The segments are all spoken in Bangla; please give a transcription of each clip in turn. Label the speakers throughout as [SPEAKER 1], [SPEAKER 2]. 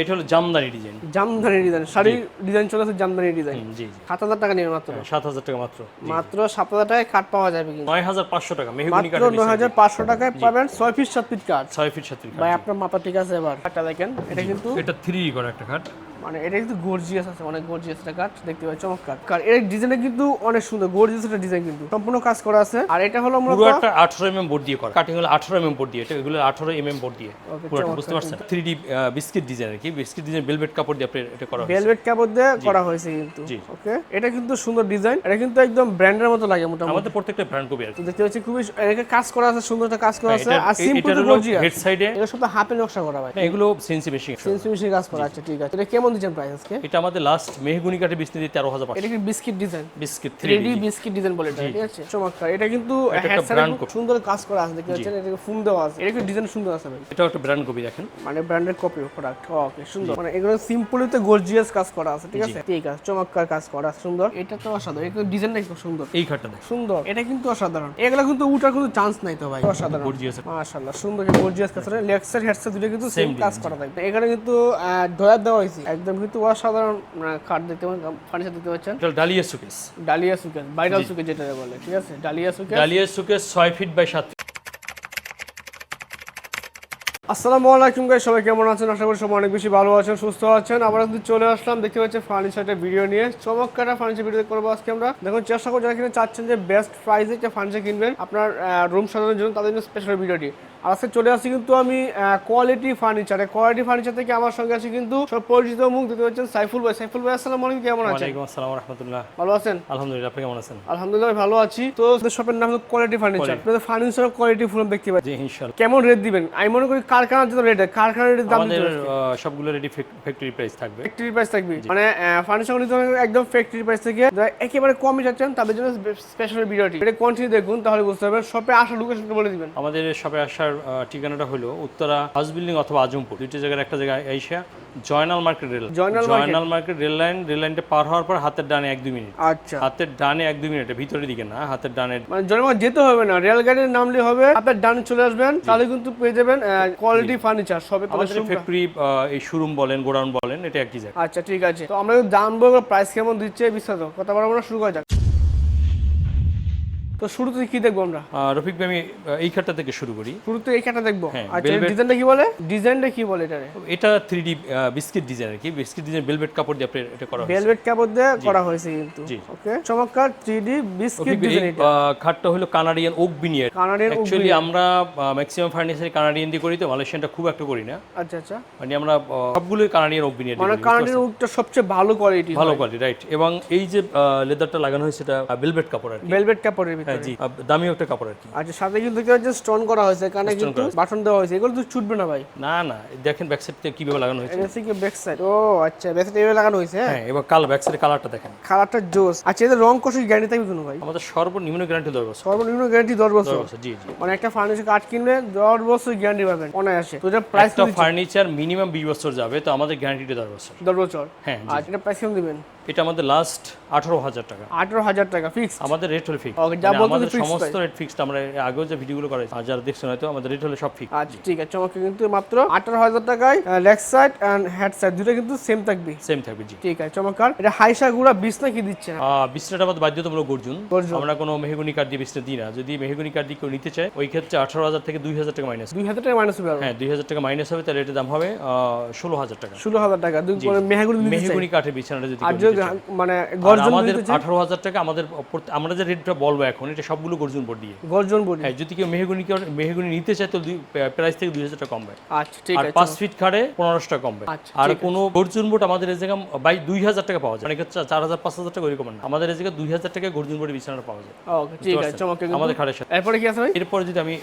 [SPEAKER 1] এটা হলো Jamdani design
[SPEAKER 2] Jamdani design sari design চলে আছে জামদানি ডিজাইন
[SPEAKER 1] জি
[SPEAKER 2] সাত হাজার টাকা নেবে মাত্র।
[SPEAKER 1] সাত হাজার টাকা মাত্র
[SPEAKER 2] মাত্র সাত হাজার টাকায় কাঠ পাওয়া যাবে কিন্তু
[SPEAKER 1] নয় হাজার পাঁচশো টাকা মেহগুনি
[SPEAKER 2] মাত্র নয় হাজার পাঁচশো টাকায় পাবেন ছয় ফিট সাত ফিট কাঠ
[SPEAKER 1] ছয় ফিট সাত ফিট
[SPEAKER 2] ভাই আপনার মাথা ঠিক আছে এবার। কাঠটা দেখেন এটা কিন্তু
[SPEAKER 1] এটা থ্রি করা একটা খাট
[SPEAKER 2] মানে এটা কিন্তু গর্জিয়াস আছে অনেক গর্জিয়াস একটা দেখতে চমৎকার। কার এর ডিজাইনটা কিন্তু অনেক সুন্দর গর্জিয়াস একটা ডিজাইন কিন্তু। সম্পূর্ণ কাজ করা আছে। আর এটা হলো
[SPEAKER 1] পুরো একটা আঠারো এমএম বোর্ড দিয়ে করা। কাটিং হলো আঠারো এমএম বোর্ড দিয়ে এটা এগুলো আঠারো এমএম বোর্ড দিয়ে। পুরোটা বুঝতে পারছেন? বিস্কিট ডিজাইন আর কি। বিস্কিট ডিজাইন বেলভেট কাপড় দিয়ে এটা করা হয়েছে।
[SPEAKER 2] ভেলভেট কাপড় দিয়ে করা হয়েছে কিন্তু। ওকে এটা কিন্তু সুন্দর ডিজাইন এটা কিন্তু একদম ব্র্যান্ডের মতো লাগে মোটামুটি।
[SPEAKER 1] আমাদের প্রত্যেকটা ব্র্যান্ড কপি আর কি।
[SPEAKER 2] তো দেখতে পাচ্ছি খুবই এটা কাজ করা আছে সুন্দর একটা কাজ করা আছে। আর সিম্পল গর্জিয়াস
[SPEAKER 1] হেড সাইডে
[SPEAKER 2] এটা হাফে নকশা করা ভাই।
[SPEAKER 1] এগুলো সেন্সি বেশি
[SPEAKER 2] সেন্সি কাজ করা আছে ঠিক আছে। এটা কেমন দিচ্ছেন প্রাইস আজকে?
[SPEAKER 1] এটা আমাদের লাস্ট মেহগুনি কাঠে দিয়ে তেরো হাজার
[SPEAKER 2] এটা কি biscuit design
[SPEAKER 1] biscuit three
[SPEAKER 2] D biscuit design বলে এটা ঠিক আছে? চমৎকার। এটা কিন্তু
[SPEAKER 1] একটা brand
[SPEAKER 2] খুব সুন্দর কাজ করা আছে দেখতে পাচ্ছেন? এটা ফুম দেওয়া আছে। এটা কিন্তু ডিজাইন সুন্দর আছে ভাই
[SPEAKER 1] এটাও একটা ব্র্যান্ড কপি দেখেন।
[SPEAKER 2] মানে ব্র্যান্ডেড কপি প্রোডাক্ট ওকে সুন্দর। মানে এগুলো সিম্পলিতে গর্জিয়াস কাজ করা আছে ঠিক আছে? ঠিক আছে চমৎকার কাজ করা সুন্দর। এটা তো অসাধারণ। এটা ডিজাইনটা খুব সুন্দর।
[SPEAKER 1] এই খাটটা
[SPEAKER 2] সুন্দর। এটা কিন্তু অসাধারণ। এগুলো কিন্তু উঠার কোনো চান্স নাই তো ভাই। অসাধারণ।
[SPEAKER 1] গর্জিয়াস
[SPEAKER 2] মাশাআল্লাহ সুন্দর গর্জিয়াস কাজ করে। লেগ সাইড হেড সাইড দুটো কিন্তু সেম কাজ করা থাকবে এখানে কিন্তু ডয়ার দেওয়া হয়েছে। একদম কিন্তু অসাধারণ কাঠ দেখতে পাচ্ছেন ফার্নিচার দেখতে পাচ্ছেন
[SPEAKER 1] Dalia showcase
[SPEAKER 2] Dalia showcase viral showcase যেটা বলে ঠিক আছে? ডালিয়া সুকেস
[SPEAKER 1] ডালিয়া সুকেস ছয় ফিট বাই সাত ফিট
[SPEAKER 2] আসসালামু আলাইকুম গাইস সবাই কেমন আছেন? আশা করি সবাই অনেক বেশি ভালো আছেন সুস্থ আছেন। আবার কিন্তু চলে আসলাম দেখতে পাচ্ছেন ফার্নিচারের ভিডিও নিয়ে। চমৎকার ফার্নিচার ভিডিও করব আজকে আমরা। দেখুন চেষ্টা করছি যারা কিনে চাচ্ছেন যে বেস্ট প্রাইসে যে ফার্নিচার কিনবেন আপনার রুম সাজানোর জন্য তাদের জন্য স্পেশাল ভিডিওটি আর আজকে চলে আসছি কিন্তু আমি কোয়ালিটি ফার্নিচারে কোয়ালিটি ফার্নিচার থেকে আমার সঙ্গে আছে কিন্তু সব পরিচিত মুখ দেখতে পাচ্ছেন সাইফুল ভাই। সাইফুল ভাই আসসালামু আলাইকুম কেমন আছেন?
[SPEAKER 1] ওয়ালাইকুম আসসালাম রহমতুল্লাহ।
[SPEAKER 2] ভালো আছেন?
[SPEAKER 1] আলহামদুলিল্লাহ আপনি কেমন আছেন?
[SPEAKER 2] আলহামদুলিল্লাহ ভালো আছি। তো শপের নাম হলো কোয়ালিটি ফার্নিচার আপনাদের ফার্নিচার কোয়ালিটি ফুল দেখতে পাচ্ছি।
[SPEAKER 1] জি ইনশাল্লাহ
[SPEAKER 2] কেমন রেট দিবেন? আমি মনে করি কারখানার জন্য রেট কারখানার রেটের দাম
[SPEAKER 1] আমাদের সবগুলো রেডি ফ্যাক্টরি প্রাইস থাকবে।
[SPEAKER 2] ফ্যাক্টরি প্রাইস থাকবে। মানে ফার্নিচার নিতে হবে একদম ফ্যাক্টরি প্রাইস থেকে একেবারে কমই যাচ্ছেন তাদের জন্য স্পেশাল ভিডিওটি এটা কন্টিনিউ দেখুন তাহলে বুঝতে পারবেন শপে আসার লোকেশনটা বলে দিবেন।
[SPEAKER 1] আমাদের শপে আসার ঠিকানাটা হলো উত্তরা হাউস বিল্ডিং অথবা আজমপুর। দুইটা জায়গার একটা জায়গায় এসে Joynal market rail.
[SPEAKER 2] Joynal
[SPEAKER 1] Joynal market rail line rail লাইনটা পার হওয়ার পর হাতের ডানে এক দুই মিনিট।
[SPEAKER 2] আচ্ছা।
[SPEAKER 1] হাতের ডানে এক দুই মিনিটে ভিতরের দিকে না হাতের ডানে।
[SPEAKER 2] মানে জনমা যেতে হবে না রেল গাড়ির নামলে হবে আপনার ডানে চলে আসবেন তাহলে কিন্তু পেয়ে যাবেন কোয়ালিটি ফার্নিচার সবে
[SPEAKER 1] আমাদের ফ্যাক্টরি এই শোরুম বলেন গোডাউন বলেন এটা একই জায়গা।
[SPEAKER 2] আচ্ছা ঠিক আছে। তো আমরা দাম বলব প্রাইস কেমন দিচ্ছে বিস্তারিত কথা বলা আমরা শুরু করা যাক। তো শুরুতে কি দেখব আমরা?
[SPEAKER 1] রফিক ভাই আমি এই খাটটা থেকে শুরু করি।
[SPEAKER 2] শুরুতে এই কাটা দেখব?
[SPEAKER 1] হ্যাঁ,
[SPEAKER 2] আচ্ছা ডিজাইনটা কি বলে? ডিজাইনটা কি বলে এটারে?
[SPEAKER 1] এটা থ্রি ডি বিস্কিট ডিজাইন আর কি। বিস্কিট ডিজাইন বেলভেট কাপড় দিয়ে আপনি এটা করা হয়েছে।
[SPEAKER 2] ভেলভেট কাপড় দিয়ে করা হয়েছে কিন্তু। ওকে চমৎকার 3D বিস্কিট ডিজাইন এটা।
[SPEAKER 1] খাটটা হলো Canadian oak veneer
[SPEAKER 2] Canadian
[SPEAKER 1] actually আমরা ম্যাক্সিমাম ফার্নিচার কানাডিয়ান দিয়ে করি তো মালয়েশিয়ানটা খুব একটা করি না।
[SPEAKER 2] আচ্ছা আচ্ছা।
[SPEAKER 1] মানে আমরা সবগুলোই কানাডিয়ান ওক বিনিয়ার
[SPEAKER 2] মানে কানাডিয়ান উডটা সবচেয়ে ভালো কোয়ালিটি
[SPEAKER 1] ভালো কোয়ালিটি রাইট এবং এই যে লেদারটা লাগানো হয়েছে এটা বেলভেট কাপড় আর
[SPEAKER 2] ভেলভেট কাপড়ের
[SPEAKER 1] হ্যাঁ জি। দামি একটা কাপড় আর কি।
[SPEAKER 2] আচ্ছা সাথে কিন্তু স্টোন করা হয়েছে কানে কিন্তু বাটন দেওয়া হয়েছে এগুলো তো ছুটবে না ভাই।
[SPEAKER 1] না না দেখেন ব্যাক সাইড থেকে কীভাবে লাগানো হয়েছে।
[SPEAKER 2] এটা কি ব্যাক সাইড ও আচ্ছা ব্যাক সাইড এভাবে লাগানো হয়েছে হ্যাঁ?
[SPEAKER 1] হ্যাঁ এবার কালার ব্যাক সাইডের কালারটা দেখেন।
[SPEAKER 2] কালারটা জোস। আচ্ছা এদের রং কষে গ্যারান্টি থাকবে কোনো ভাই?
[SPEAKER 1] আমাদের সর্বনিম্ন গ্যারান্টি দশ বছর।
[SPEAKER 2] সর্বনিম্ন গ্যারান্টি দশ বছর।
[SPEAKER 1] দশ বছর জি জি।
[SPEAKER 2] মানে একটা ফার্নিচার কাঠ কিনলে দশ বছর গ্যারান্টি পাবেন অনায়াসে। তো এটা প্রাইস
[SPEAKER 1] একটা ফার্নিচার মিনিমাম বিশ বছর যাবে তো আমাদের গ্যারান্টিটা দশ বছর।
[SPEAKER 2] দশ বছর?
[SPEAKER 1] হ্যাঁ।
[SPEAKER 2] আর এটা প্রাইস কেমন দিবেন?
[SPEAKER 1] এটা আমাদের লাস্ট আঠারো হাজার টাকা।
[SPEAKER 2] আঠারো হাজার টাকা ফিক্স
[SPEAKER 1] আমাদের রেট হলো ফিক্স আমাদের সমস্ত রেট ফিক্সড আমরা আগেও যে ভিডিওগুলো করেছি আর যারা দেখছেন হয়তো আমাদের রেট হলো সব ফিক্স
[SPEAKER 2] আচ্ছা ঠিক আছে চমৎকার কিন্তু মাত্র আঠারো হাজার টাকায় leg side and head side দুটো কিন্তু সেম থাকবে।
[SPEAKER 1] সেম থাকবে জি।
[SPEAKER 2] ঠিক আছে চমৎকার। এটা হাইসা গুড়া বিছনা কি দিচ্ছে?
[SPEAKER 1] আহ, বিছনাটা আমাদের বাধ্যতামূলক গর্জুন
[SPEAKER 2] গর্জন।
[SPEAKER 1] আমরা কোনো মেহগুনি কার্ড দিয়ে বিছনা দিই না। যদি মেহগুনি কার্ড দিয়ে কেউ নিতে চায় ওই ক্ষেত্রে আঠারো হাজার থেকে দুই হাজার টাকা মাইনাস
[SPEAKER 2] দুই হাজার টাকা মাইনাস হবে
[SPEAKER 1] হ্যাঁ দুই হাজার টাকা মাইনাস হবে তাহলে এটার দাম হবে ষোলো হাজার টাকা।
[SPEAKER 2] ষোলো হাজার টাকা। চাই।
[SPEAKER 1] মেহগুনি কাঠের বিছানাটা যদি চায়।
[SPEAKER 2] মানে গর্জন
[SPEAKER 1] আমাদের আঠারো হাজার টাকা আমাদের আমরা যে রেটটা বলব এখন এটা সবগুলো গর্জন বোর্ড দিয়ে।
[SPEAKER 2] গর্জন বলি
[SPEAKER 1] হ্যাঁ যদি কেউ মেহগুনি মেহগুনি নিতে চায় তো প্রাইস থেকে দুই হাজার টাকা কমবে।
[SPEAKER 2] আচ্ছা ঠিক
[SPEAKER 1] আর
[SPEAKER 2] আছে।
[SPEAKER 1] পাঁচ ফিট খাড়ে পনেরোশো টাকা কমবে।
[SPEAKER 2] আচ্ছা,
[SPEAKER 1] আর কোনো গর্জুন বোর্ড আমাদের এই জায়গায় বাই দুই হাজার টাকা পাওয়া যায়। অনেক চার হাজার পাঁচ হাজার টাকা ওইরকম না। আমাদের এই জায়গায় দুই হাজার টাকা গর্জুন বোর্ডের বিছানাটা পাওয়া যায়।
[SPEAKER 2] ঠিক আছে কিন্তু।
[SPEAKER 1] আমাদের খাড়ের সাথে
[SPEAKER 2] এরপরে কি আছে ভাই?
[SPEAKER 1] এরপরে যদি আমি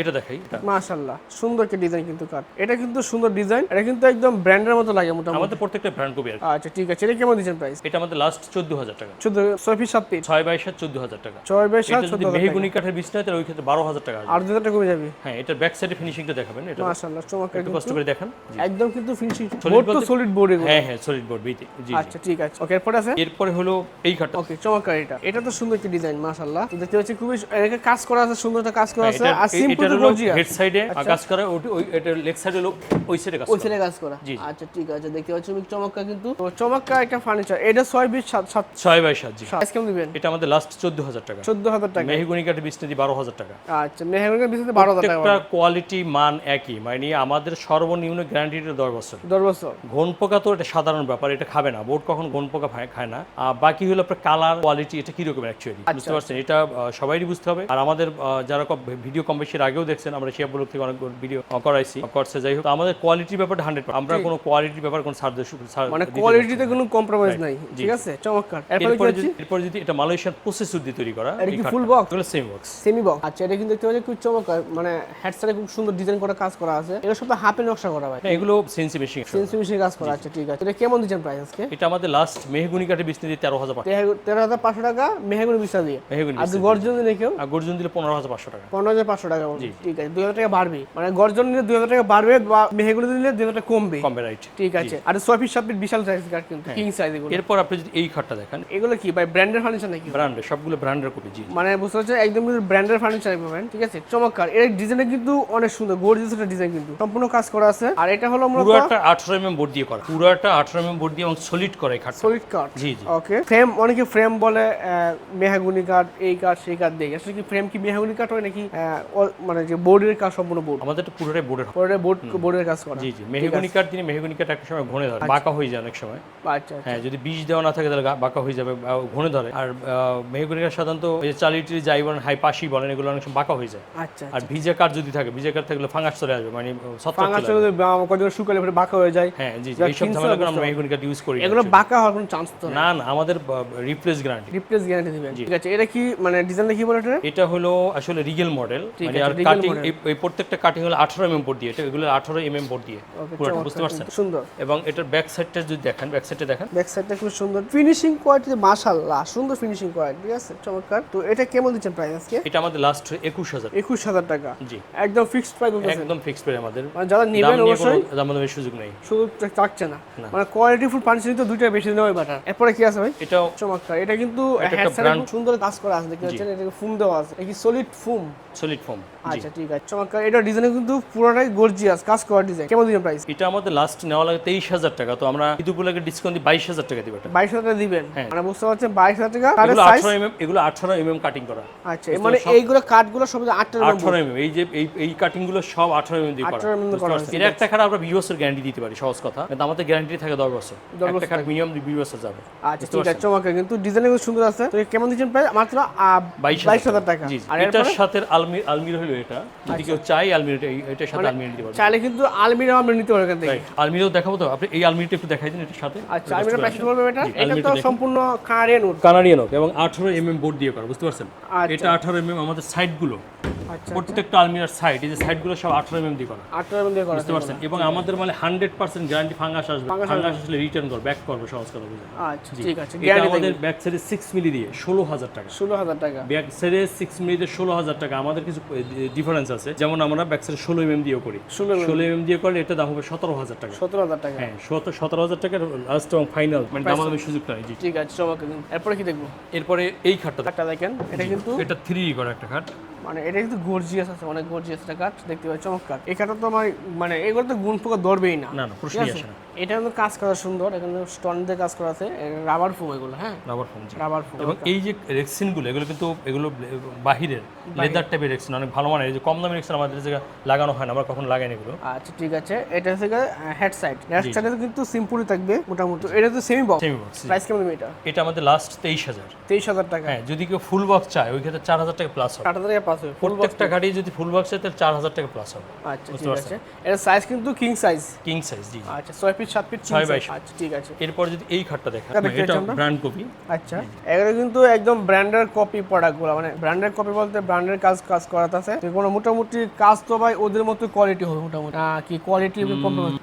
[SPEAKER 1] এটা দেখাই
[SPEAKER 2] মাশাআল্লাহ সুন্দর একটা ডিজাইন কিন্তু কাঠ। এটা কিন্তু সুন্দর ডিজাইন এটা কিন্তু একদম ব্র্যান্ডের মতো লাগে মোটামুটি।
[SPEAKER 1] আমাদের প্রত্যেকটা ব্র্যান্ড কপি
[SPEAKER 2] আচ্ছা ঠিক আছে। এটা কেমন দিচ্ছেন প্রাইস
[SPEAKER 1] এটা আমাদের লাস্ট চোদ্দ হাজার টাকা।
[SPEAKER 2] চোদ্দ ছয় ফিট সাত ফিট
[SPEAKER 1] ছয় বাই সাত চোদ্দ হাজার টাকা।
[SPEAKER 2] ছয় বাই সাত
[SPEAKER 1] যদি। মেহগুনি কাঠের বিছনা তাহলে ওই ক্ষেত্রে বারো হাজার টাকা
[SPEAKER 2] দু হাজার টাকা কমে যাবে?
[SPEAKER 1] হ্যাঁ এটার ব্যাক সাইডে ফিনিশিংটা দেখাবেন। এটা
[SPEAKER 2] মাশাআল্লাহ চমৎকার
[SPEAKER 1] একটু কষ্ট করে দেখান।
[SPEAKER 2] একদম কিন্তু ফিনিশিং বোর্ড তো সলিড বোর্ড এগুলো।
[SPEAKER 1] হ্যাঁ হ্যাঁ সলিড বোর্ড বিতে জি।
[SPEAKER 2] আচ্ছা ঠিক আছে। ওকে এরপর আছে?
[SPEAKER 1] এরপরে হলো এই খাটটা।
[SPEAKER 2] ওকে চমৎকার এটা। এটা তো সুন্দর একটা ডিজাইন মাশাআল্লাহ। দেখতে পাচ্ছি খুবই এটাকে কাজ করা আছে সুন্দর একটা কাজ করা আছে। আর সিম্পল
[SPEAKER 1] এটা
[SPEAKER 2] গর্জিয়াস
[SPEAKER 1] হেড সাইডে কাজ করে ওই এটা লেগ সাইডে ওই সাইডে কাজ
[SPEAKER 2] ওই
[SPEAKER 1] করে।
[SPEAKER 2] সাইডে কাজ করা। আচ্ছা ঠিক আছে। দেখতে পাচ্ছি চমৎকার কিন্তু। চমৎকার একটা ফার্নিচার এটা ছয় বিশ সাত সাত।
[SPEAKER 1] ছয় বাই সাত জি
[SPEAKER 2] সাইজ কেমন দিবেন
[SPEAKER 1] এটা আমাদের লাস্ট চোদ্দ হাজার টাকা।
[SPEAKER 2] চোদ্দ হাজার টাকা।
[SPEAKER 1] মেহগুনি হাজার টাকা
[SPEAKER 2] আচ্ছা টাকা
[SPEAKER 1] প্রত্যেকটা কোয়ালিটি মান একই। মানে আমাদের সর্বনিম্ন গ্যারান্টিটা বছর।
[SPEAKER 2] দশ বছর।
[SPEAKER 1] ঘন পোকা তো এটা সাধারণ ব্যাপার এটা খাবে না। বোর্ড কখন ঘন পোকা খায়- না। আর বাকি হলো আপনার কালার কোয়ালিটি এটা কীরকম অ্যাকচুয়ালি
[SPEAKER 2] আচ্ছা,
[SPEAKER 1] বুঝতে পারছেন? এটা আহ, সবাইরই বুঝতে হবে। আর আমাদের যারা ভিডিও কম বেশির আগেও দেখছেন আমরা শিয়া ব্লগ থেকে অনেক ভিডিও করাইছি। করছে যাই হোক। আমাদের কোয়ালিটির ব্যাপারটা হান্ড্রেড আমরা কোনো কোয়ালিটির ব্যাপার কোনো ছাড়
[SPEAKER 2] মানে কোয়ালিটিতে কোনো কম্প্রোমাইজ নাই।
[SPEAKER 1] জি।
[SPEAKER 2] ঠিক আছে? চমৎকার। এরপরে কি
[SPEAKER 1] এরপরে যদি এটা মালয়েশিয়ান প্রসেসর দিয়ে তৈরি করা
[SPEAKER 2] এটা কি full box?
[SPEAKER 1] Same box
[SPEAKER 2] semi box আচ্ছা এটা কিন্তু দেখতে পাচ্ছি খুব চমৎকার। মানে হেডসেটে খুব সুন্দর ডিজাইন করা কাজ করা আছে। এটা সব হাফে নকশা করা ভাই
[SPEAKER 1] এগুলো সেন্সি মেশিন
[SPEAKER 2] সেন্সি মেশিন কাজ করা। আছে ঠিক আছে। এটা কেমন দিচ্ছেন প্রাইস আজকে?
[SPEAKER 1] এটা আমাদের লাস্ট মেহগুনি কাঠের বিছনা দিয়ে তেরো হাজার
[SPEAKER 2] তেরো হাজার পাঁচশো টাকা মেহাগুনি বিশা দিয়ে।
[SPEAKER 1] মেহগুনি
[SPEAKER 2] আর গর্জন দিলে কেউ?
[SPEAKER 1] আর গর্জন দিলে পনেরো হাজার পাঁচশো টাকা।
[SPEAKER 2] পনেরো হাজার পাঁচশো টাকা। ঠিক আছে দুই হাজার টাকা বাড়বে। মানে গর্জন নিলে দুই হাজার টাকা বাড়বে বা মেহেগুনি দিলে দুই হাজার টাকা কমবে।
[SPEAKER 1] কমবে রাইট
[SPEAKER 2] ঠিক আছে। আর ছয় ফিট সাত ফিট বিশাল সাইজ কাঠ কিন্তু। কিং সাইজ এগুলো।
[SPEAKER 1] এরপর আপনি যদি এই খাটটা দেখেন
[SPEAKER 2] এগুলো কি ভাই ব্র্যান্ডের ফার্নিচার নাকি?
[SPEAKER 1] ব্র্যান্ডের সবগুলো ব্র্যান্ডের কপি জি
[SPEAKER 2] মানে বুঝতে পারছেন একদম কিন্তু ব্র্যান্ডের ফার্নিচার পাবেন ঠিক আছে? চমৎকার। এর ডিজাইনটা কিন্তু অনেক সুন্দর গর্জিয়াস একটা ডিজাইন কিন্তু। সম্পূর্ণ কাজ করা আছে। আর এটা হলো আমরা
[SPEAKER 1] পুরোটা আঠারো এমএম বোর্ড দিয়ে করা। পুরোটা আঠারো এমএম বোর্ড দিয়ে এবং সলিড করে এই খাটটা।
[SPEAKER 2] সলিড কাঠ
[SPEAKER 1] জি জি।
[SPEAKER 2] ওকে ফ্রেম অনেকে ফ্রেম বলে মেহাগুনি কাঠ এই কাঠ সেই কাঠ দিয়ে। আসলে কি ফ্রেম কি মেহাগুনি কাঠ হয় নাকি মানে যে বোর্ডের কাজ সম্পূর্ণ বোর্ড
[SPEAKER 1] আমাদের তো পুরোটাই বোর্ডের
[SPEAKER 2] পরে বোর্ড বোর্ডের কাজ করা।
[SPEAKER 1] জি জি। মেহগুনি কাঠ দিয়ে মেহগুনি কাঠ একটা সময় ঘনে ধরে বাঁকা হয়ে যায় অনেক সময়।
[SPEAKER 2] আচ্ছা।
[SPEAKER 1] হ্যাঁ যদি বীজ দেওয়া না থাকে তাহলে বাঁকা হয়ে যাবে ঘনে ধরে। আর মেহগুনি কাঠ সাধারণত ওই যে চালিটি যাই বলেন হাই পাশি বলেন এগুলো অনেক সময় বাঁকা হয়ে যায়।
[SPEAKER 2] আচ্ছা
[SPEAKER 1] আর ভিজে কাঠ যদি থাকে ভিজে কাঠ থাকলে ফাঙ্গাস চলে আসবে মানে
[SPEAKER 2] ফাঙ্গাস চলে কদিন শুকালে পরে বাঁকা হয়ে যায়।
[SPEAKER 1] হ্যাঁ জি
[SPEAKER 2] কিনছে
[SPEAKER 1] ঝামেলা করে আমরা মেহগুনি কাঠ ইউজ করি
[SPEAKER 2] এগুলো বাঁকা হওয়ার কোনো চান্স তো
[SPEAKER 1] না না আমাদের রিপ্লেস গ্যারান্টি
[SPEAKER 2] রিপ্লেস গ্যারান্টি দিবেন। ঠিক আছে এটা কি মানে ডিজাইনটা কি বলে এটা
[SPEAKER 1] এটা হলো আসলে রিগেল মডেল মানে আর কাটিং এই প্রত্যেকটা কাটিং হলো আঠারো এমএম বোর্ড দিয়ে এটা এগুলো আঠারো এমএম বোর্ড দিয়ে। পুরোটা বুঝতে পারছেন?
[SPEAKER 2] সুন্দর।
[SPEAKER 1] এবং এটার ব্যাক সাইডটা যদি দেখেন ব্যাক সাইডটা দেখেন।
[SPEAKER 2] ব্যাক সাইডটা খুব সুন্দর। ফিনিশিং কোয়ালিটি মাশাআল্লাহ সুন্দর ফিনিশিং কোয়ালিটি ঠিক আছে? চমৎকার। তো এটা কেমন দিচ্ছেন প্রাইস আজকে?
[SPEAKER 1] এটা আমাদের লাস্ট একুশ হাজার।
[SPEAKER 2] একুশ হাজার টাকা।
[SPEAKER 1] জি।
[SPEAKER 2] একদম ফিক্সড প্রাইস
[SPEAKER 1] একদম ফিক্সড পেয়ে আমাদের।
[SPEAKER 2] মানে যারা নেবেন অবশ্যই।
[SPEAKER 1] দাম দামের সুযোগ নেই।
[SPEAKER 2] শুধু চাচ্ছে না। মানে কোয়ালিটি ফুল পানির তো দুইটা বেশি নেওয়াই বেটার এরপরে কি আছে ভাই?
[SPEAKER 1] এটাও
[SPEAKER 2] চমৎকার। এটা কিন্তু সুন্দর কাজ করা আছে। দেখতে পাচ্ছেন এটা ফুম দেওয়া আছে। এটা কি সলিড ফুম
[SPEAKER 1] সলিড ফর্ম
[SPEAKER 2] আচ্ছা ঠিক আছে। চমৎকার। এটা ডিজাইন কিন্তু পুরোটাই গর্জিয়াস কাজ করা ডিজাইন কেমন দিবেন প্রাইস
[SPEAKER 1] এটা আমাদের লাস্ট নেওয়া লাগে তেইশ হাজার টাকা। তো আমরা ইদুপুলাকে ডিসকাউন্ট দিয়ে বাইশ হাজার টাকা দিব এটা
[SPEAKER 2] বাইশ টাকা দিবেন। মানে বুঝতে পারছেন বাইশ হাজার টাকা তাহলে সাইজ
[SPEAKER 1] আঠারো এমএম এগুলো আঠারো এমএম কাটিং করা।
[SPEAKER 2] আচ্ছা মানে এইগুলো কাঠগুলো সব আটটা
[SPEAKER 1] আঠারো এমএম এই যে এই এই কাটিংগুলো সব আঠারো এমএম দিয়ে করা।
[SPEAKER 2] 18 করা
[SPEAKER 1] এর একটা খাট আমরা বিশ বছর গ্যারান্টি দিতে পারি সহজ কথা। কিন্তু আমাদের গ্যারান্টি থাকে দশ বছর। একটা খাট মিনিমাম বিশ বছর যাবে।
[SPEAKER 2] আচ্ছা ঠিক আছে চমৎকার। কিন্তু ডিজাইন খুব সুন্দর আছে। তো কেমন দিচ্ছেন প্রাইস মাত্র টাকা।
[SPEAKER 1] জি জি।
[SPEAKER 2] আর
[SPEAKER 1] এটার সাথে আলমির আলমির হলো এটা। যদি কেউ চাই আলমির এটার সাথে আলমির দিতে পারবে।
[SPEAKER 2] চাইলে কিন্তু আলমিরা আমরা নিতে
[SPEAKER 1] আলমিরও দেখাবো তো। আপনি এই আলমিরটা একটু দেখাই দিন এটার সাথে।
[SPEAKER 2] আচ্ছা আলমিরা প্রাইস বলব এটা? এটা তো সম্পূর্ণ কারেন উড
[SPEAKER 1] কানাডিয়ান এবং আঠারো এমএম বোর্ড দিয়ে করা বুঝতে পারছেন?
[SPEAKER 2] আচ্ছা।
[SPEAKER 1] এটা আঠারো এমএম আমাদের সাইডগুলো
[SPEAKER 2] আচ্ছা
[SPEAKER 1] প্রত্যেকটা আলমিরার সাইড এই যে সাইডগুলো সব আঠারো এমএম দিয়ে করা।
[SPEAKER 2] আটটার মধ্যে করা
[SPEAKER 1] বুঝতে পারছেন? এবং আমাদের মানে হান্ড্রেড পার্সেন্ট গ্যারান্টি ফাঙ্গাস আসবে। ফাঙ্গাস আসলে রিটার্ন করবে ব্যাক করবে সহজ কথা বুঝে
[SPEAKER 2] আচ্ছা ঠিক আছে গ্যারান্টি
[SPEAKER 1] আমাদের ব্যাক সাইডে সিক্স মিলি দিয়ে ষোলো হাজার টাকা।
[SPEAKER 2] ষোলো হাজার টাকা।
[SPEAKER 1] ব্যাক সাইডে সিক্স মিলিতে ষোলো হাজার টাকা আমাদের কিছু ডিফারেন্স আছে। যেমন আমরা ব্যাক সাইডে ষোলো এমএম দিয়েও করি।
[SPEAKER 2] 16 mm
[SPEAKER 1] ষোলো এমএম দিয়ে করলে এটা দাম হবে সতেরো হাজার টাকা।
[SPEAKER 2] সতেরো হাজার টাকা।
[SPEAKER 1] হ্যাঁ সতেরো সতেরো হাজার টাকার লাস্ট এবং ফাইনাল মানে দাম সুযোগ নাই জি
[SPEAKER 2] ঠিক আছে চমৎকার। এরপরে কি দেখব?
[SPEAKER 1] এরপরে এই খাটটা।
[SPEAKER 2] একটা দেখেন এটা কিন্তু
[SPEAKER 1] এটা থ্রি করা একটা খাট।
[SPEAKER 2] মানে এটা কিন্তু গর্জিয়াস আছে অনেক গর্জিয়াস একটা কাঠ দেখতে পাচ্ছি চমৎকার। কাঠটা তো আমার মানে এগুলো তো গুণ পোকা ধরবেই না।
[SPEAKER 1] না না না।
[SPEAKER 2] এটা কিন্তু কাজ করা সুন্দর এখানে স্টোন দিয়ে কাজ করা আছে রাবার ফোম এগুলো হ্যাঁ?
[SPEAKER 1] রাবার ফোম
[SPEAKER 2] রাবার ফোম
[SPEAKER 1] এবং এই যে রেক্সিনগুলো এগুলো কিন্তু এগুলো বাহিরের লেদার টাইপের রেক্সিন অনেক ভালো মানের। এই যে কম দামি রেক্সিন আমাদের জায়গায় লাগানো হয় না আমরা কখন লাগাইনি এগুলো।
[SPEAKER 2] আচ্ছা ঠিক আছে। এটা হচ্ছে হেড সাইড হেড সাইডে কিন্তু সিম্পলই থাকবে মোটামুটি। এটা তো semi box
[SPEAKER 1] semi box
[SPEAKER 2] price কেমন এটা?
[SPEAKER 1] এটা আমাদের লাস্ট তেইশ হাজার।
[SPEAKER 2] তেইশ হাজার টাকা।
[SPEAKER 1] হ্যাঁ যদি কেউ ফুল বক্স চায় ওই ক্ষেত্রে চার হাজার টাকা প্লাস
[SPEAKER 2] আট হাজার টাকা পাস হবে ফুল
[SPEAKER 1] প্রত্যেকটা গাড়ি যদি ফুল বক্স তাহলে চার হাজার টাকা প্লাস হবে।
[SPEAKER 2] আচ্ছা আছে। এটা সাইজ কিন্তু কিং সাইজ
[SPEAKER 1] কিং সাইজ জি
[SPEAKER 2] আচ্ছা ছয় ফিট সাত ফিট
[SPEAKER 1] ছয় বাই সাত।
[SPEAKER 2] আচ্ছা ঠিক আছে।
[SPEAKER 1] এরপর যদি এই খাটটা দেখা
[SPEAKER 2] এটা।
[SPEAKER 1] ব্র্যান্ড কপি
[SPEAKER 2] আচ্ছা। এগুলো কিন্তু একদম ব্র্যান্ডের কপি প্রোডাক্টগুলো মানে ব্র্যান্ডের কপি বলতে ব্র্যান্ডের কাজ কাজ করাতে আছে। কোনো মোটামুটি কাজ তো ভাই ওদের মতো কোয়ালিটি হবে মোটামুটি। কি কোয়ালিটি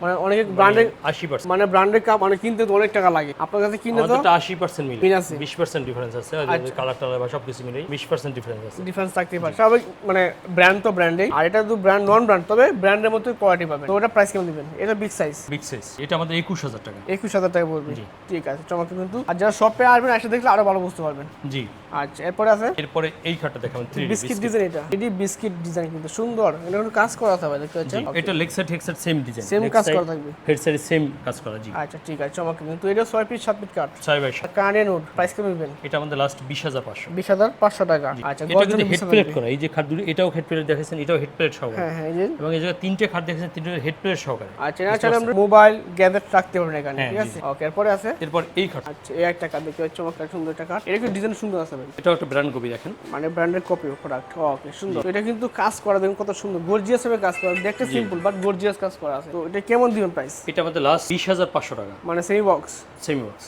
[SPEAKER 2] মানে অনেক ব্র্যান্ডের
[SPEAKER 1] আশি পার্সেন্ট
[SPEAKER 2] মানে ব্র্যান্ডের কাপ মানে কিনতে তো অনেক টাকা লাগে। আপনার কাছে কিনে তো
[SPEAKER 1] আশি পার্সেন্ট মিলে। বিশ পার্সেন্ট ডিফারেন্স আছে। কালার টালার বা সব কিছু মিলে বিশ পার্সেন্ট ডিফারেন্স আছে।
[SPEAKER 2] ডিফারেন্স থাকতে পারে। স্বাভাবিক মানে ব্র্যান্ড তো ব্র্যান্ডে আর এটা তো ব্র্যান্ড নন ব্র্যান্ড তবে ব্র্যান্ডের মতো কোয়ালিটি পাবেন। তো ওটা প্রাইস কেমন দিবেন? এটা বিগ সাইজ
[SPEAKER 1] বিগ সাইজ এটা আমাদের একুশ হাজার টাকা।
[SPEAKER 2] একুশ হাজার টাকা পড়বে। ঠিক আছে চমৎকার কিন্তু। আর যারা শপে আসবেন এসে দেখলে আরও ভালো বুঝতে পারবেন।
[SPEAKER 1] জি।
[SPEAKER 2] আচ্ছা এরপরে আছে?
[SPEAKER 1] এরপরে এই খাটটা দেখাবেন
[SPEAKER 2] বিস্কিট ডিজাইন এটা। এটি বিস্কিট ডিজাইন কিন্তু সুন্দর। এটা কাজ করা থাকবে দেখতে পাচ্ছেন?
[SPEAKER 1] এটা head side same design
[SPEAKER 2] same কাজ করা থাকবে।
[SPEAKER 1] হেড সাইড সেম কাজ করা জি।
[SPEAKER 2] আচ্ছা ঠিক আছে চমৎকার কিন্তু। এটা ছয় পিস সাত piece cut
[SPEAKER 1] by.
[SPEAKER 2] Canadian wood price কেমন দিবেন?
[SPEAKER 1] এটা আমাদের লাস্ট বিশ হাজার পাঁচশো।
[SPEAKER 2] বিশ হাজার পাঁচশো টাকা। আচ্ছা
[SPEAKER 1] এটা কিন্তু হেড প্লেট করা এই যে খাট দুটো এটাও হেড প্লেট দেখেছেন এটাও হেড প্লেট সহ
[SPEAKER 2] হ্যাঁ হ্যাঁ
[SPEAKER 1] এবং এই জায়গায় তিনটে খাট দেখেছেন তিনটে হেড প্লেট সহকারে।
[SPEAKER 2] আচ্ছা চাইলে আমরা মোবাইল গ্যাজেট রাখতে পারেন এখানে
[SPEAKER 1] হ্যাঁ,
[SPEAKER 2] ঠিক আছে? ওকে এরপরে আছে?
[SPEAKER 1] এরপর এই খাট।
[SPEAKER 2] আচ্ছা এই একটা কার্ড দেখতে পাচ্ছি চমৎকার সুন্দর একটা কার্ড এটা কিন্তু ডিজাইন সুন্দর আছে ভাই?
[SPEAKER 1] এটাও একটা ব্র্যান্ড কপি দেখেন।
[SPEAKER 2] মানে ব্র্যান্ডের কপি প্রোডাক্ট ওকে সুন্দর। এটা কিন্তু কাজ করা দেখুন কত সুন্দর গর্জিয়াস ভাবে কাজ করা দেখতে সিম্পল বাট গর্জিয়াস কাজ করা আছে। তো এটা কেমন দিবেন প্রাইস
[SPEAKER 1] এটা আমাদের লাস্ট বিশ হাজার পাঁচশো টাকা।
[SPEAKER 2] মানে semi box
[SPEAKER 1] semi box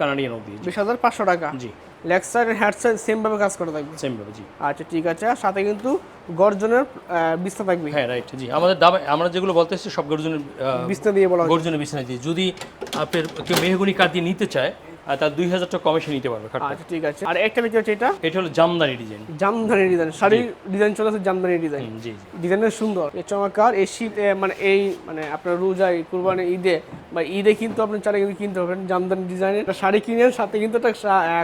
[SPEAKER 1] Canadian জি।
[SPEAKER 2] বিশ হাজার পাঁচশো টাকা?
[SPEAKER 1] জি।
[SPEAKER 2] লেগ হ্যাডসেট সেমভাবে সাইড সেম ভাবে কাজ করা থাকবে।
[SPEAKER 1] সেমভাবে জি।
[SPEAKER 2] আচ্ছা ঠিক আছে। আর সাথে কিন্তু গর্জনের বিস্তার থাকবে।
[SPEAKER 1] হ্যাঁ রাইট জি। আমাদের দাম আমরা যেগুলো বলতেছি সব গর্জনের
[SPEAKER 2] বিস্তার দিয়ে বলা
[SPEAKER 1] গর্জনের বিস্তার দিয়ে। যদি আপনার কেউ মেহগুনি কাঠ দিয়ে নিতে চায় তার দুই হাজার টাকা কমিশন নিতে পারবে
[SPEAKER 2] আচ্ছা ঠিক আছে। আর একটা দেখতে হচ্ছে এটা?
[SPEAKER 1] এটা হলো জামদানি ডিজাইন
[SPEAKER 2] জামদানি ডিজাইন শাড়ির ডিজাইন চলে আসে জামদানি ডিজাইন
[SPEAKER 1] জি
[SPEAKER 2] ডিজাইনের সুন্দর। চমৎকার। এই শীত মানে এই মানে আপনার রোজাই কুরবানি ঈদে বা ঈদে কিন্তু আপনি চালে কিন্তু কিনতে পারবেন জামদানি ডিজাইনের শাড়ি কিনেন সাথে কিন্তু একটা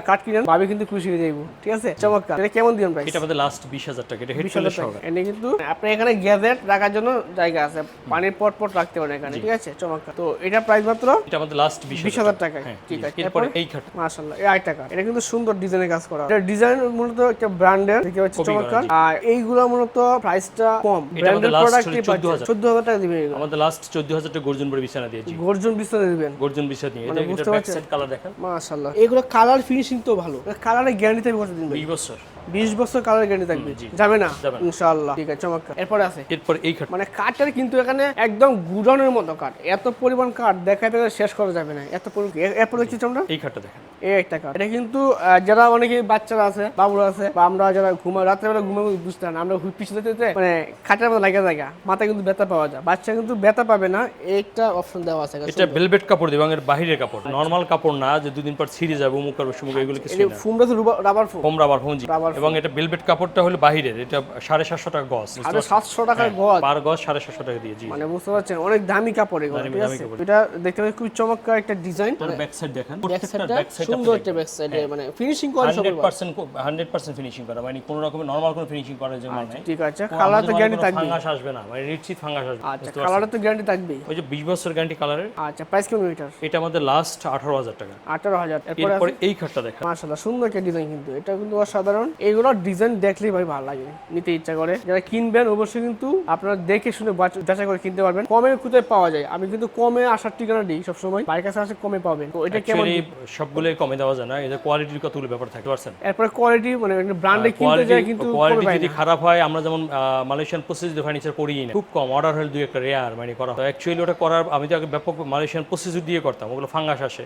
[SPEAKER 2] কাঠ কিনেন ভাবে কিন্তু খুশি হয়ে যাইব। ঠিক আছে? চমৎকার। এটা কেমন দিবেন প্রাইস
[SPEAKER 1] এটা আমাদের লাস্ট বিশ হাজার টাকা। এটা হেড সহ
[SPEAKER 2] এনে কিন্তু আপনি এখানে গ্যাজেট রাখার জন্য জায়গা আছে। পানির পট পট রাখতে পারেন এখানে। ঠিক আছে? চমৎকার। তো এটা প্রাইস মাত্র
[SPEAKER 1] এটা আমাদের লাস্ট বিশ
[SPEAKER 2] হাজার টাকায়।
[SPEAKER 1] হ্যাঁ
[SPEAKER 2] ঠিক আছে।
[SPEAKER 1] এরপরে এই খাট
[SPEAKER 2] মাশাআল্লাহ এই আট টাকা এটা কিন্তু সুন্দর ডিজাইনের কাজ করা। এটা ডিজাইন মূলত একটা ব্র্যান্ডের দেখতে পাচ্ছি চমৎকার। আর এইগুলো মূলত প্রাইসটা কম।
[SPEAKER 1] 14,000
[SPEAKER 2] চোদ্দ হাজার। টাকা দিবেন
[SPEAKER 1] আমাদের লাস্ট চোদ্দ হাজার টাকা গর্জন বিছানা দিয়েছি।
[SPEAKER 2] গর্জন বিছানা দিবেন?
[SPEAKER 1] গর্জন বিছানা দিয়ে। এটা ব্যাক? সাইড কালার দেখেন।
[SPEAKER 2] মাশাআল্লাহ। এগুলো কালার ফিনিশিং তো ভালো। কালারের গ্যারান্টি থাকবে কতদিন ভাই
[SPEAKER 1] বিশ বছর।
[SPEAKER 2] বিশ বছর কালার গ্যারান্টি থাকবে। যাবে না? ইনশাআল্লাহ। ঠিক আছে চমৎকার। এরপরে আছে।
[SPEAKER 1] এরপর এই খাট
[SPEAKER 2] মানে কাঠের কিন্তু এখানে একদম গুডাউনের মতো কাঠ এত পরিমাণ কাঠ দেখাতে শেষ করা যাবে না। এত পরিমাণ এরপরে আমরা
[SPEAKER 1] এই খাটটা দেখেন।
[SPEAKER 2] এই একটা কাঠ এটা কিন্তু যারা অনেকে বাচ্চারা আছে বাবুরা আছে বা আমরা যারা রাত্রেবেলা ঘুমাবো বুঝতে না। আমরা পিছনে যেতে মানে খাটের মতো লাগা জায়গা। মাথায় কিন্তু ব্যথা পাওয়া যায়। বাচ্চা কিন্তু ব্যথা পাবে না। একটা অপশন দেওয়া আছে।
[SPEAKER 1] এটা ভেলভেট কাপড় দিয়ে এর বাহিরের কাপড়। নর্মাল কাপড় না যে দুদিন পর ছিঁড়ে যাবে মুখ সুমুখ এগুলো কিছু না।
[SPEAKER 2] রাবার ফুম
[SPEAKER 1] রাবার
[SPEAKER 2] Rubber
[SPEAKER 1] এবং এটা ভেলভেট কাপড়টা হলো বাহিরের এটা সাড়ে সাতশো টাকা গজ
[SPEAKER 2] আরে সাতশো টাকার গজ?
[SPEAKER 1] পার গজ সাড়ে সাতশো টাকা দিয়ে জি।
[SPEAKER 2] মানে বুঝতে পারছেন অনেক দামি কাপড় এগুলো
[SPEAKER 1] দামি-
[SPEAKER 2] ঠিক আছে?
[SPEAKER 1] কাপড়।
[SPEAKER 2] এটা দেখতে পাচ্ছি খুব চমৎকার একটা ডিজাইন।
[SPEAKER 1] ব্যাক সাইড দেখেন।
[SPEAKER 2] ব্যাক
[SPEAKER 1] প্রত্যেকটা
[SPEAKER 2] সাইডটা
[SPEAKER 1] ব্যাক সাইড
[SPEAKER 2] সুন্দর একটা ব্যাক সাইডে মানে ফিনিশিং করে সব
[SPEAKER 1] hundred percent hundred percent finishing করা মানে কোনো রকমের নর্মাল কোনো ফিনিশিং করার জন্য নাই।
[SPEAKER 2] ঠিক আছে। কালার তো গ্যারান্টি থাকবে
[SPEAKER 1] ফাঙ্গাস আসবে না মানে নিশ্চিত ফাঙ্গাস আসবে
[SPEAKER 2] আচ্ছা? কালারে তো গ্যারান্টি থাকবেই।
[SPEAKER 1] ওই যে বিশ বছর গ্যারান্টি কালারের
[SPEAKER 2] আচ্ছা প্রাইস কেমন এটার?
[SPEAKER 1] এটা আমাদের লাস্ট আঠারো হাজার টাকা।
[SPEAKER 2] আঠারো হাজার। এরপরে
[SPEAKER 1] এরপরে এই খাটটা দেখা।
[SPEAKER 2] মাশাআল্লাহ সুন্দর একটা ডিজাইন কিন্তু। এটা কিন্তু অসাধারণ। এইগুলো ডিজাইন দেখলেই ভাই ভালো লাগে নিতে ইচ্ছা করে। যারা কিনবেন অবশ্যই কিন্তু আপনারা দেখে শুনে যাচাই করে কিনতে পারবেন। কমে কোথায় পাওয়া যায়। আমি কিন্তু কমে আসার ঠিকানা দিই সবসময়। বাইরের কাছে আসে কমে পাবেন। তো এটা কেমন
[SPEAKER 1] সবগুলোই কমে দেওয়া যায় না। এদের কোয়ালিটির কতগুলো ব্যাপার থাকতে পারছেন
[SPEAKER 2] এরপরে কোয়ালিটি মানে ব্র্যান্ডে কিনতে যায় কিন্তু
[SPEAKER 1] কোয়ালিটি যদি খারাপ হয় আমরা যেমন মালয়েশিয়ান প্রসেস ফার্নিচার করি না। খুব কম। অর্ডার হলে দুই একটা রেয়ার মানে করা হয়। অ্যাকচুয়ালি ওটা করার আমি তো আগে ব্যাপক মালয়েশিয়ান প্রসেসর দিয়ে করতাম। ওগুলো ফাঙ্গাস আসে।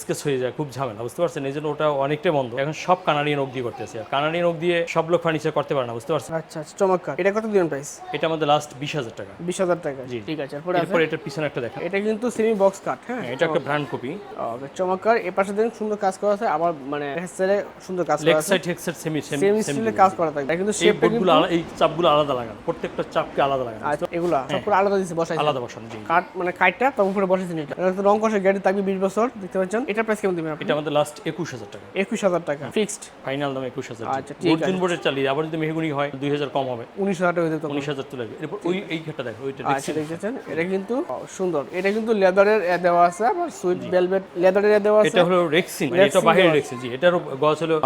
[SPEAKER 1] স্কেচ হয়ে যায়। খুব ঝামেলা বুঝতে পারছেন? এই জন্য ওটা অনেকটাই বন্ধ। এখন সব কানাডিয়ান দিয়ে করতেছে আর কানাডিয়ান দিয়ে সব লোক ফার্নিচার করতে পারে না বুঝতে পারছেন?
[SPEAKER 2] আচ্ছা আচ্ছা চমৎকার। এটা কত দিবেন প্রাইস
[SPEAKER 1] এটা আমাদের লাস্ট বিশ হাজার টাকা।
[SPEAKER 2] বিশ হাজার টাকা। ঠিক আছে এরপরে
[SPEAKER 1] এটার পিছনে একটা দেখা
[SPEAKER 2] এটা কিন্তু সেমি বক্স কাট হ্যাঁ?
[SPEAKER 1] এটা একটা ব্র্যান্ড কপি
[SPEAKER 2] ওকে চমৎকার। এ পাশে দেখুন সুন্দর কাজ করা আছে আবার মানে হেডসেটে সুন্দর কাজ করা আছে।
[SPEAKER 1] Side head side semi semi
[SPEAKER 2] same স্টিলে কাজ করা থাকে। এটা কিন্তু
[SPEAKER 1] বোর্ডগুলো আলা- এই চাপগুলো আলাদা লাগানো প্রত্যেকটা চাপকে আলাদা লাগানো
[SPEAKER 2] আচ্ছা এগুলা সব করে আলাদা দিছে বসাই
[SPEAKER 1] আলাদা বসানো জি।
[SPEAKER 2] কাঠ মানে কাঠটা তার উপরে বসেছেন এটা। এটা রং কষে গ্যারান্টি থাকবে বিশ বছর দেখতে পাচ্ছেন। এটা প্রাইস কেমন দিবেন আপনি?
[SPEAKER 1] এটা আমাদের লাস্ট একুশ হাজার টাকা।
[SPEAKER 2] একুশ হাজার টাকা ফিক্সড
[SPEAKER 1] ফাইনাল দাম একুশ হাজার
[SPEAKER 2] আচ্ছা,
[SPEAKER 1] অর্জুন বোর্ডের চালিয়ে আবার যদি মেহগুনি হয় দুই হাজার কম হবে।
[SPEAKER 2] উনিশ হাজার টাকা
[SPEAKER 1] উনিশ হাজার আসবে। এরপর ওই এই ঘাটটা দেখো ওইটা
[SPEAKER 2] আচ্ছা দেখতেছেন এটা কিন্তু সুন্দর। এটা কিন্তু লেদারের দেওয়া আছে আবার সুইট ভেলভেট লেদারের দেওয়া আছে।
[SPEAKER 1] এটা হলো রেক্সিন এটা রেক্সিন জি। এটারও গছ হলো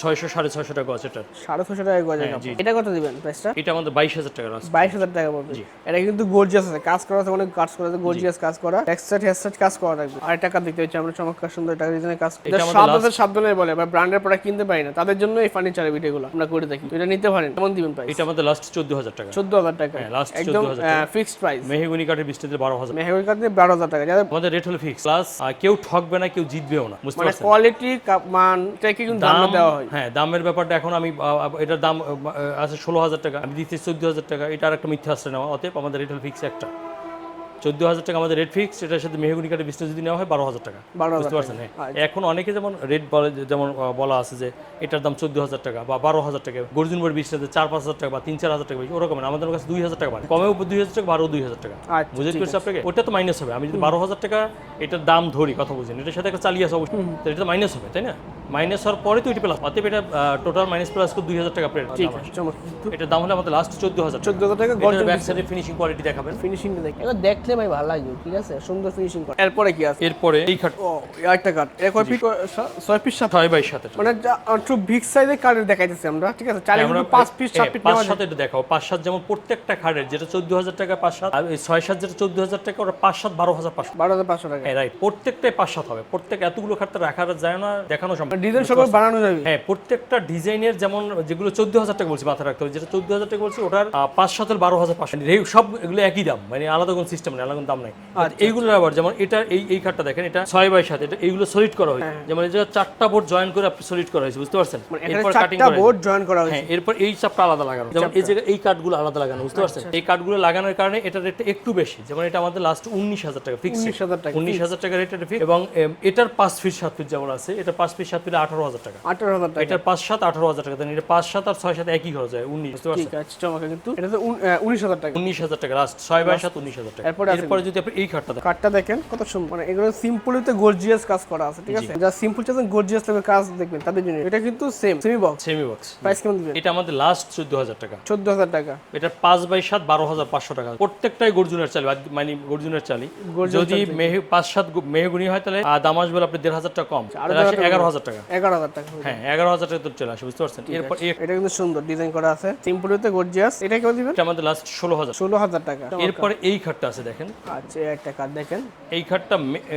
[SPEAKER 1] ছয়শো সাড়ে ছয়শো টাকা এটার।
[SPEAKER 2] সাড়ে ছশো টাকা গজের
[SPEAKER 1] হ্যাঁ।
[SPEAKER 2] এটা কত দিবেন প্রাইসটা
[SPEAKER 1] এটা আমাদের বাইশ হাজার টাকা
[SPEAKER 2] বাইশ হাজার টাকা পড়বে। এটা কিন্তু গর্জিয়াস আছে। কাজ করা আছে অনেক কাজ করা আছে গর্জিয়াস কাজ করা। হেডসেট হেডসেট কাজ করা থাকবে। আর টাকা দেখতে হচ্ছে আমরা চমৎকার সুন্দর টাকা ডিজাইনের কাজ বলে বা ব্র্যান্ডের প্রোডাক্ট কিনতে পারি না। তাদের জন্য এই ফার্নিচারের ভিডিওগুলো আমরা করে থাকি। এটা নিতে পারেন কেমন দিবেন প্রাইস
[SPEAKER 1] এটা আমাদের লাস্ট চোদ্দ হাজার টাকা।
[SPEAKER 2] চোদ্দ হাজার টাকা।
[SPEAKER 1] হ্যাঁ, last
[SPEAKER 2] একদম
[SPEAKER 1] 14,000 টাকা।
[SPEAKER 2] ফিক্সড প্রাইস
[SPEAKER 1] মেহগুনি কাঠের বৃষ্টিতে বারো হাজার
[SPEAKER 2] মেহগনি কাঠ দিয়ে বারো হাজার টাকা। যাদের
[SPEAKER 1] আমাদের রেট হলো ফিক্স প্লাস কেউ ঠকবে না কেউ জিতবেও না। বুঝতে
[SPEAKER 2] মানে
[SPEAKER 1] পারছেন?
[SPEAKER 2] কোয়ালিটি মান এটাকে কিন্তু দাম
[SPEAKER 1] দাম
[SPEAKER 2] দেওয়া হয়।
[SPEAKER 1] হ্যাঁ দামের ব্যাপারটা এখন আমি এটার দাম আছে ষোলো হাজার টাকা। আমি দিচ্ছি চোদ্দ হাজার টাকা। এটা আর একটা মিথ্যা আসছে নেওয়া। অতএব আমাদের রেট হলো ফিক্স একটা। চোদ্দ হাজার টাকা আমাদের রেট ফিক্স এটার সাথে মেহগুনি কাঠের বিজনেস যদি নেওয়া হয় বারো হাজার টাকা। বুঝতে পারছেন? হ্যাঁ। এখন অনেকে যেমন রেট বলে যেমন বলা আছে যে এটার দাম চোদ্দ হাজার টাকা বা বারো হাজার টাকা গর্জুন বড়ি বিজনেসে চার পাঁচ হাজার টাকা বা তিন চার হাজার টাকা ওরকম আমাদের কাছে দুই হাজার টাকা বাড়ে। কমেও দুই হাজার টাকা বারো দুই হাজার টাকা।
[SPEAKER 2] আচ্ছা
[SPEAKER 1] বুঝতে পারছি আপনাকে? ওটা তো মাইনাস হবে। আমি যদি বারো হাজার টাকা এটার দাম ধরি কথা বুঝেন। এটার সাথে একটা চালিয়ে আসা অবশ্যই। এটা তো মাইনাস হবে তাই না? মাইনাস হওয়ার পরে তো এটা প্লাস অতএব এটা টোটাল মাইনাস প্লাস দুই হাজার টাকা প্লেট
[SPEAKER 2] ঠিক আছে
[SPEAKER 1] এটার দাম হলে আমাদের লাস্ট চোদ্দ হাজার
[SPEAKER 2] চোদ্দ হাজার টাকা
[SPEAKER 1] ব্যাক সাইডে ফিনিশিং কোয়ালিটি দেখাবেন।
[SPEAKER 2] ফিনিশিংটা দেখে। এবার দেখলে ভাই ভালো লাগবে ঠিক আছে? সুন্দর ফিনিশিং করে। এরপরে কি আছে?
[SPEAKER 1] এরপরে এই খাট।
[SPEAKER 2] ও একটা এর কয় পিস ছয় পিস সাত?
[SPEAKER 1] ছয় বাই সাথে
[SPEAKER 2] মানে একটু বিগ সাইজের কাঠের দেখাইতেছি আমরা ঠিক আছে? চাইলে
[SPEAKER 1] আমরা
[SPEAKER 2] পাঁচ পিস সাত পিস
[SPEAKER 1] পাঁচ এটা দেখাও। পাঁচ সাত যেমন প্রত্যেকটা খাটের যেটা চোদ্দ হাজার টাকা পাঁচ সাত আর এই ছয় সাত যেটা চোদ্দ হাজার টাকা ওটা পাঁচ সাত বারো হাজার পাঁচশো।
[SPEAKER 2] বারো হাজার পাঁচশো টাকা।
[SPEAKER 1] হ্যাঁ রাইট প্রত্যেকটাই পাঁচ সাত হবে। প্রত্যেক এতগুলো খাটতে রাখা যায় না দেখানো সম্ভব।
[SPEAKER 2] ডিজাইন সব বানানো যাবে।
[SPEAKER 1] হ্যাঁ প্রত্যেকটা ডিজাইনের যেমন যেগুলো চোদ্দ হাজার টাকা বলছি মাথায় রাখতে হবে। যেটা চোদ্দ হাজার টাকা বলছি ওটার পাঁচ সাতের বারো হাজার পাঁচশো। সব এগুলো একই দাম মানে আলাদা কোনো সিস্টেম নেই। আলাদা কোনো দাম নাই।
[SPEAKER 2] আচ্ছা,
[SPEAKER 1] এইগুলো আবার যেমন এটা এই এই কাঠটা দেখেন এটা ছয় বাই সাত এটা এইগুলো সলিড করা হয়েছে। যেমন এই চারটা বোর্ড জয়েন করে আপনি সলিড করা হয়েছে বুঝতে পারছেন?
[SPEAKER 2] হ্যাঁ। মানে
[SPEAKER 1] এরপর কাটিং করা
[SPEAKER 2] বোর্ড জয়েন করা হয়েছে।
[SPEAKER 1] হ্যাঁ এরপর এই চাপটা আলাদা লাগানো। যেমন এই জায়গায় এই কাঠগুলো আলাদা লাগানো বুঝতে
[SPEAKER 2] আচ্ছা,
[SPEAKER 1] পারছেন? এই কাঠগুলো লাগানোর কারণে এটা রেটটা একটু বেশি। যেমন এটা আমাদের লাস্ট উনিশ হাজার টাকা ফিক্স
[SPEAKER 2] উনিশ হাজার টাকা
[SPEAKER 1] উনিশ হাজার টাকা রেট এটা fix। এবং এটার পাঁচ ফিট সাত ফিট যেমন আছে এটা পাঁচ ফিট সাত ফিট আঠারো হাজার টাকা।
[SPEAKER 2] আঠারো হাজার টাকা।
[SPEAKER 1] এটার পাঁচ সাত আঠারো হাজার টাকা। দেন এটা পাঁচ সাত আর ছয় সাত একই খরচ হয় উনিশ বুঝতে পারছেন?
[SPEAKER 2] ঠিক আছে কিন্তু এটা তো উনিশ হাজার টাকা।
[SPEAKER 1] উনিশ হাজার টাকা লাস্ট ছয় বাই সাত উনিশ হাজার টাকা।
[SPEAKER 2] এরপরে
[SPEAKER 1] এরপরে যদি আপনি এই খাটটা দেখেন।
[SPEAKER 2] দেখেন কত সুন্দর। মানে এগুলো সিম্পলিতে গর্জিয়াস কাজ করা আছে ঠিক আছে? যা সিম্পল চাচ্ছেন গর্জিয়াস কাজ দেখবেন তাদের জন্য। এটা কিন্তু same semi box
[SPEAKER 1] semi box
[SPEAKER 2] price কেমন দিবেন?
[SPEAKER 1] এটা আমাদের লাস্ট চোদ্দ হাজার টাকা।
[SPEAKER 2] চোদ্দ হাজার টাকা।
[SPEAKER 1] এটা পাঁচ বাই সাত বারো হাজার পাঁচশো টাকা। প্রত্যেকটাই গর্জুনের চালি মানে গর্জুনের চালি। যদি মেহে পাঁচ সাত গু- মেহগুনি হয় তাহলে আহ, দাম আসবে আপনার দেড় হাজার টাকা কম। তাহলে আসে এগারো হাজার টাকা।
[SPEAKER 2] এগারো হাজার টাকা।
[SPEAKER 1] হ্যাঁ এগারো হাজার টাকা তো চলে আসে বুঝতে পারছেন? এরপর
[SPEAKER 2] এটা কিন্তু সুন্দর ডিজাইন করা আছে। সিম্পলিতে গর্জিয়াস এটা কেমন দিবেন?
[SPEAKER 1] এটা আমাদের লাস্ট ষোলো হাজার।
[SPEAKER 2] ষোলো হাজার টাকা।
[SPEAKER 1] এরপরে এই খাটটা আছে দেখেন।
[SPEAKER 2] আচ্ছা একটা কাঠ দেখেন।
[SPEAKER 1] এই খাটটা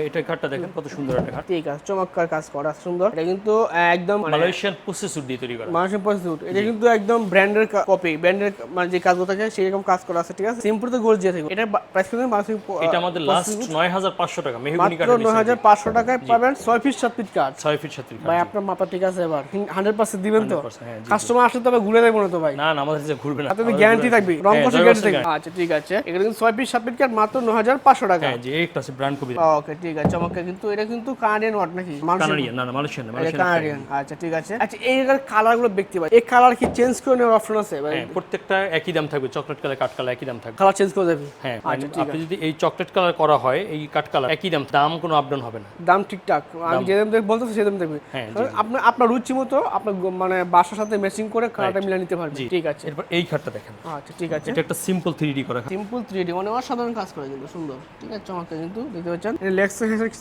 [SPEAKER 1] এটা খাটটা দেখেন কত সুন্দর একটা খাট।
[SPEAKER 2] ঠিক আছে চমৎকার কাজ করা সুন্দর। এটা কিন্তু একদম
[SPEAKER 1] মালয়েশিয়ান প্রসেসর দিয়ে তৈরি করা।
[SPEAKER 2] মানুষের প্রস্তুত এটা কিন্তু একদম ব্র্যান্ডের কপি ব্র্যান্ডের মানে যে কাজগুলো থাকে সেরকম কাজ করা আছে ঠিক আছে? সিম্পল তো গর্জিয়াস থাকবে। এটা প্রাইস কিন্তু মানুষের
[SPEAKER 1] এটা আমাদের লাস্ট নয় হাজার পাঁচশো টাকা মেহগুনি
[SPEAKER 2] মাত্র নয় হাজার পাঁচশো টাকায় পাবেন ছয় ফিট সাত পিস কাঠ।
[SPEAKER 1] ছয় ফিট সাত ফিট
[SPEAKER 2] ভাই আপনার মাপা ঠিক আছে এবার। হান্ড্রেড পার্সেন্ট দিবেন তো?
[SPEAKER 1] হ্যাঁ
[SPEAKER 2] কাস্টমার আসলে তবে ঘুরে দেবো না তো ভাই।
[SPEAKER 1] না না আমাদের যে ঘুরবে না।
[SPEAKER 2] আপনাদের গ্যারান্টি থাকবে। রং
[SPEAKER 1] হ্যাঁ,
[SPEAKER 2] কষে গ্যারান্টি থাকবে। আচ্ছা ঠিক আছে। এখানে কিন্তু ছয় ফিট সাত পিস কাঠ মাত্র নয় হাজার পাঁচশো টাকা।
[SPEAKER 1] হ্যাঁ একটা আছে ব্র্যান্ড কবি
[SPEAKER 2] ওকে ঠিক আছে আমাকে কিন্তু এটা কিন্তু কানাডিয়ান ওয়াট নাকি?
[SPEAKER 1] কানাডিয়ান না না মালয়েশিয়ান
[SPEAKER 2] কানাডিয়ান আচ্ছা ঠিক আছে। আচ্ছা এই কালারগুলো দেখতে পাই। এই কালার কি চেঞ্জ করে নেওয়ার অপশন আছে? ভাই?
[SPEAKER 1] হ্যাঁ প্রত্যেকটা একই দাম থাকবে চকলেট কালার কাঠ কালার একই দাম থাকবে।
[SPEAKER 2] কালার চেঞ্জ করে যাবে
[SPEAKER 1] হ্যাঁ
[SPEAKER 2] আচ্ছা,
[SPEAKER 1] মানে আপনি যদি এই চকলেট কালার করা হয় এই কাঠ কালার একই দাম দাম কোনো হবে না।
[SPEAKER 2] দাম ঠিকঠাক। আমি যে দাম বলতেছি দাম দেখবে।
[SPEAKER 1] হ্যাঁ, জি,
[SPEAKER 2] আপনার আপনার রুচি মতো আপনার মানে বাসার সাথে ম্যাচিং করে কালারটা মিলিয়ে নিতে পারবেন। ঠিক আছে।
[SPEAKER 1] এরপর এই খাটটা দেখেন।
[SPEAKER 2] আচ্ছা ঠিক আছে।
[SPEAKER 1] এটা একটা সিম্পল থ্রি ডি করা
[SPEAKER 2] সিম্পল থ্রি ডি মানে অসাধারণ কাজ করে কিন্তু সুন্দর। ঠিক আছে চমৎকার কিন্তু দেখতে পাচ্ছেন?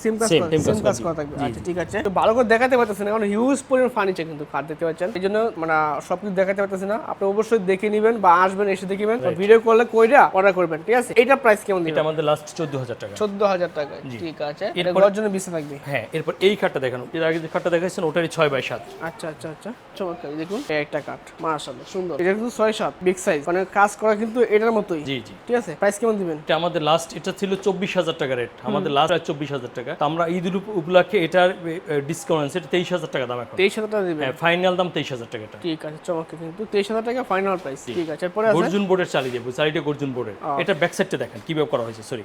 [SPEAKER 2] সেম কাজ করে
[SPEAKER 1] কাজ
[SPEAKER 2] কাজ
[SPEAKER 1] করা,
[SPEAKER 2] থাকবে। আচ্ছা ঠিক আছে। তো ভালো করে দেখাতে পারতেছেন এখন হিউজ পরিমাণ ফার্নিচার কিন্তু কাঠ দেখতে পাচ্ছেন? এই জন্য মানে সব কিছু দেখাতে পারতেছি না। আপনি অবশ্যই দেখে নেবেন বা আসবেন এসে দেখবেন ভিডিও করলে কইরা অর্ডার করবেন ঠিক আছে? এটা প্রাইস কেমন
[SPEAKER 1] এটা আমাদের লাস্ট চোদ্দ হাজার টাকা।
[SPEAKER 2] চোদ্দ হাজার টাকা ঠিক আছে। এটা ঘরের জন্য বেশি থাকবে।
[SPEAKER 1] হ্যাঁ এরপর এই খাটটা দেখেন। এর আগে যে খাটটা দেখাচ্ছেন ওটারই ছয় বাই সাত।
[SPEAKER 2] আচ্ছা আচ্ছা আচ্ছা। চমৎকার দেখুন একটা কাঠ মাশাআল্লাহ সুন্দর। এটা কিন্তু ছয় সাত বিগ সাইজ মানে কাজ করা কিন্তু এটার মতোই।
[SPEAKER 1] জি জি।
[SPEAKER 2] ঠিক আছে প্রাইস কেমন দিবেন?
[SPEAKER 1] এটা আমাদের লাস্ট এটা ছিল চব্বিশ হাজার টাকা রেট আমাদের লাস্ট চব্বিশ হাজার টাকা। আমরা ঈদ উপ- উপলক্ষে এটার ডিসকাউন্ট আছে এটা তেইশ হাজার টাকা দাম এখন।
[SPEAKER 2] তেইশ হাজার টাকা
[SPEAKER 1] হ্যাঁ ফাইনাল দাম তেইশ হাজার টাকা
[SPEAKER 2] ঠিক আছে চমৎকার কিন্তু তেইশ হাজার টাকা ফাইনাল প্রাইস ঠিক আছে এরপরে আছে?
[SPEAKER 1] গর্জুন বোর্ডের চালিয়ে দেবো চালিটা গর্জুন বোর্ডের এটা ব্যাক সাইডটা দেখেন কীভাবে করা হয়েছে সরি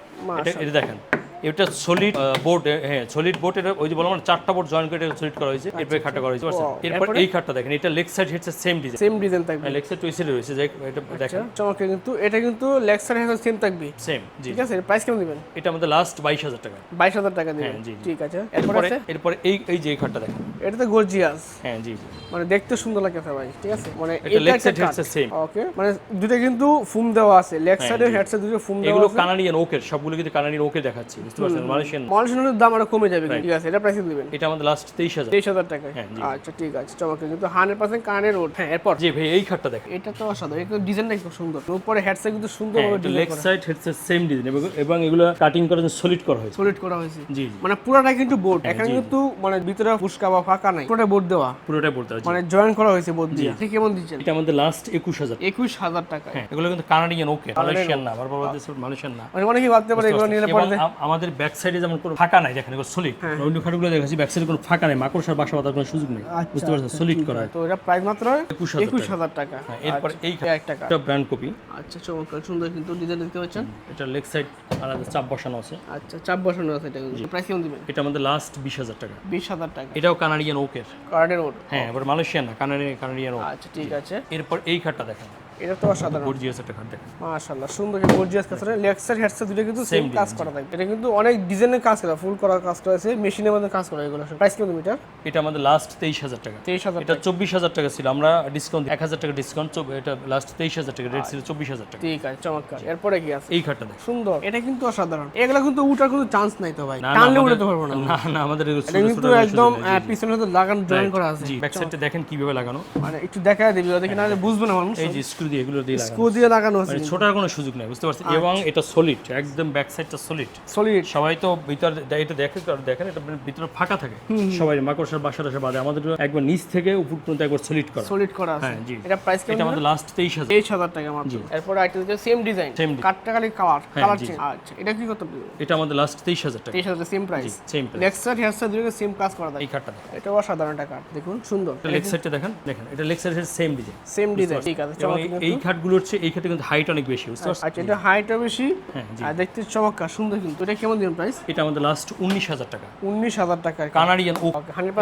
[SPEAKER 1] এটা দেখেন। এটা সলিড বোর্ড হ্যাঁ সলিড বোর্ড এটা ওই যে বললাম না, চারটা বোর্ড জয়েন করে সলিড করা হয়েছে এরপরে খাটটা করা হয়েছে পারছেন? এরপর এই খাটটা দেখেন এটা লেগ সাইড হচ্ছে সেম ডিজাইন
[SPEAKER 2] সেম ডিজাইন থাকবে।
[SPEAKER 1] লেগ সাইড ওই সাইডে রয়েছে এটা দেখেন।
[SPEAKER 2] আচ্ছা, চমৎকার কিন্তু এটা কিন্তু লেক্সার হেসার সেম থাকবে।
[SPEAKER 1] সেম জি।
[SPEAKER 2] ঠিক আছে প্রাইস কেমন দিবেন?
[SPEAKER 1] এটা আমাদের লাস্ট বাইশ হাজার টাকা।
[SPEAKER 2] বাইশ হাজার টাকা দিবেন।
[SPEAKER 1] হ্যাঁ, জি।
[SPEAKER 2] ঠিক আছে এরপরে
[SPEAKER 1] এরপরে এই এই যে খাটটা দেখেন।
[SPEAKER 2] এটা তো গর্জিয়াস
[SPEAKER 1] হ্যাঁ জি
[SPEAKER 2] মানে দেখতে সুন্দর লাগে ভাই ঠিক আছে? মানে
[SPEAKER 1] এটা লেগ সাইড হচ্ছে সেম
[SPEAKER 2] ওকে মানে দুটো কিন্তু ফুম দেওয়া আছে। লেগ সাইডে হেড সাইড দুটো ফুম দেওয়া
[SPEAKER 1] এগুলো
[SPEAKER 2] আছে
[SPEAKER 1] কানাডিয়ান ওকের সবগুলো কিন্তু কানাডিয়ান ওকে দেখাচ্ছি। বুঝতে পারছেন? মালয়েশিয়ান
[SPEAKER 2] মালয়েশিয়ানের দাম আরও কমে যাবে ঠিক আছে এটা প্রাইসে দিবেন।
[SPEAKER 1] এটা আমাদের লাস্ট তেইশ হাজার।
[SPEAKER 2] তেইশ হাজার টাকা
[SPEAKER 1] হ্যাঁ,
[SPEAKER 2] আচ্ছা ঠিক আছে চমৎকার। কিন্তু হান্ড্রেড পার্সেন্ট কানের রোড হ্যাঁ এরপর।
[SPEAKER 1] জি ভাই এই খাটটা দেখেন।
[SPEAKER 2] এটা তো অসাধারণ এটা ডিজাইনটা খুব সুন্দর। উপরে হেডসেট কিন্তু সুন্দর
[SPEAKER 1] leg side headset same design এবং এগুলো কাটিং করে সলিড করা হয়েছে।
[SPEAKER 2] সলিড করা হয়েছে।
[SPEAKER 1] জি
[SPEAKER 2] মানে পুরোটা কিন্তু বোর্ড
[SPEAKER 1] হ্যাঁ,
[SPEAKER 2] এখানে কিন্তু মানে ভিতরে ফুসকা বা ফাঁকা নাই পুরোটা বোর্ড দেওয়া।
[SPEAKER 1] পুরোটাই বলতে পারছি
[SPEAKER 2] মানে জয়েন করা হয়েছে বোর্ড দিয়ে। ঠিক কেমন দিচ্ছেন?
[SPEAKER 1] এটা আমাদের লাস্ট একুশ হাজার।
[SPEAKER 2] একুশ হাজার টাকা
[SPEAKER 1] হ্যাঁ এগুলো কিন্তু কানাডিয়ান ওকে মালয়েশিয়ান না বারবার বলতেছে মালয়েশিয়ান না।
[SPEAKER 2] মানে অনেকে ভাবতে পারে এগুলো নিলে পরে
[SPEAKER 1] আমাদের ব্যাক সাইডে যেমন কোনো ফাঁকা নাই দেখেন এগুলো সলিড
[SPEAKER 2] হ্যাঁ।
[SPEAKER 1] অন্য খাটগুলো দেখাচ্ছি ব্যাক সাইডে কোনো ফাঁকা নাই মাকড়সার বাসা বাঁধার কোনো সুযোগ নেই। বুঝতে পারছেন? সলিড করা।
[SPEAKER 2] তো এটা প্রাইস মাত্র
[SPEAKER 1] একুশ হাজার
[SPEAKER 2] টাকা।
[SPEAKER 1] হ্যাঁ, এরপর এই
[SPEAKER 2] আচ্ছা, টাকা
[SPEAKER 1] এটা ব্র্যান্ড কপি
[SPEAKER 2] আচ্ছা চমৎকার সুন্দর কিন্তু ডিজাইন দেখতে পাচ্ছেন?
[SPEAKER 1] এটা লেগ সাইড আলাদা চাপ বসানো আছে।
[SPEAKER 2] আচ্ছা চাপ বসানো আছে এটা প্রাইস কেমন দিবেন?
[SPEAKER 1] এটা আমাদের লাস্ট বিশ হাজার টাকা।
[SPEAKER 2] বিশ হাজার টাকা।
[SPEAKER 1] এটাও কানাডিয়ান ওকের
[SPEAKER 2] কানাডিয়ান ওড
[SPEAKER 1] হ্যাঁ এবার মালয়েশিয়ান না কানাডিয়ান কানাডিয়ান ওক
[SPEAKER 2] আচ্ছা ঠিক আছে।
[SPEAKER 1] এরপর এই খাটটা দেখেন।
[SPEAKER 2] এটা তো অসাধারণ।
[SPEAKER 1] গর্জিয়াস একটা খাট দেখেন
[SPEAKER 2] মাশাআল্লাহ সুন্দর গর্জিয়াস কাজ করে। লেক্সার হেডসেট দুটো কিন্তু সেম কাজ করা থাকে এটা কিন্তু অনেক ডিজাইনের কাজ করা ফুল করা কাজ করা আছে। মেশিনের মধ্যে কাজ করা এগুলো প্রাইস কত মিটার?
[SPEAKER 1] এটা আমাদের লাস্ট তেইশ হাজার টাকা।
[SPEAKER 2] তেইশ হাজার
[SPEAKER 1] এটা চব্বিশ হাজার টাকা ছিল। আমরা ডিসকাউন্ট এক হাজার টাকা ডিসকাউন্ট এটা লাস্ট তেইশ হাজার টাকা। রেট ছিল চব্বিশ হাজার টাকা।
[SPEAKER 2] ঠিক আছে চমৎকার। এরপরে কি আছে?
[SPEAKER 1] এই খাটটা দেখেন
[SPEAKER 2] সুন্দর। এটা কিন্তু অসাধারণ। এগুলো কিন্তু উঠার কোনো চান্স নাই তো ভাই। টানলে উঠাতে পারব না।
[SPEAKER 1] না না আমাদের
[SPEAKER 2] এটা কিন্তু একদম পিছনে তো লাগানো জয়েন করা আছে।
[SPEAKER 1] জি ব্যাক দেখেন কীভাবে লাগানো।
[SPEAKER 2] মানে একটু দেখায় দিবি দেখি না বুঝবে না মানুষ।
[SPEAKER 1] এই যে স্ক্রু দিয়ে এগুলো দিয়ে
[SPEAKER 2] স্ক্রু দিয়ে লাগানো আছে।
[SPEAKER 1] মানে ছোটার কোনো সুযোগ নেই বুঝতে পারছেন? এবং এটা সলিড একদম ব্যাক সাইডটা সলিড
[SPEAKER 2] সলিড
[SPEAKER 1] সবাই তো ভিতর এটা দেখে দেখেন এটা ভিতরে ফাঁকা থাকে। সবাই মাকড়সার বাসা টাসা বাদে আমাদের একবার নিচ থেকে উপর পর্যন্ত একবার সলিড করা।
[SPEAKER 2] সলিড করা আছে।
[SPEAKER 1] হ্যাঁ, জি।
[SPEAKER 2] এটা প্রাইস
[SPEAKER 1] এটা আমাদের লাস্ট তেইশ হাজার।
[SPEAKER 2] তেইশ হাজার টাকা মাত্র। এরপর আইটেম হচ্ছে সেম ডিজাইন কাটটা খালি কালার কালার চেঞ্জ আচ্ছা এটা কি কত
[SPEAKER 1] এটা আমাদের লাস্ট তেইশ হাজার টাকা।
[SPEAKER 2] তেইশ হাজার সেম প্রাইস
[SPEAKER 1] সেম
[SPEAKER 2] লেক্সার হেয়ারস্টার দুটো সেম কাজ করা থাকে
[SPEAKER 1] এই দেখেন।
[SPEAKER 2] এটা অসাধারণ একটা কাট দেখুন সুন্দর।
[SPEAKER 1] লেগ সাইডটা দেখেন। দেখেন এটা লেগ সাইডের সেম ডিজাইন
[SPEAKER 2] সেম ডিজাইন ঠিক আছে
[SPEAKER 1] এই- খাটগুলোর চেয়ে এই খাটে কিন্তু হাইট অনেক বেশি
[SPEAKER 2] আচ্ছা এটা হাইটও বেশি।
[SPEAKER 1] হ্যাঁ
[SPEAKER 2] আর দেখতে চমৎকার সুন্দর কিন্তু। এটা কেমন দিন প্রাইস
[SPEAKER 1] এটা আমাদের লাস্ট উনিশ হাজার টাকা।
[SPEAKER 2] উনিশ হাজার টাকা
[SPEAKER 1] কানাডিয়ান ওক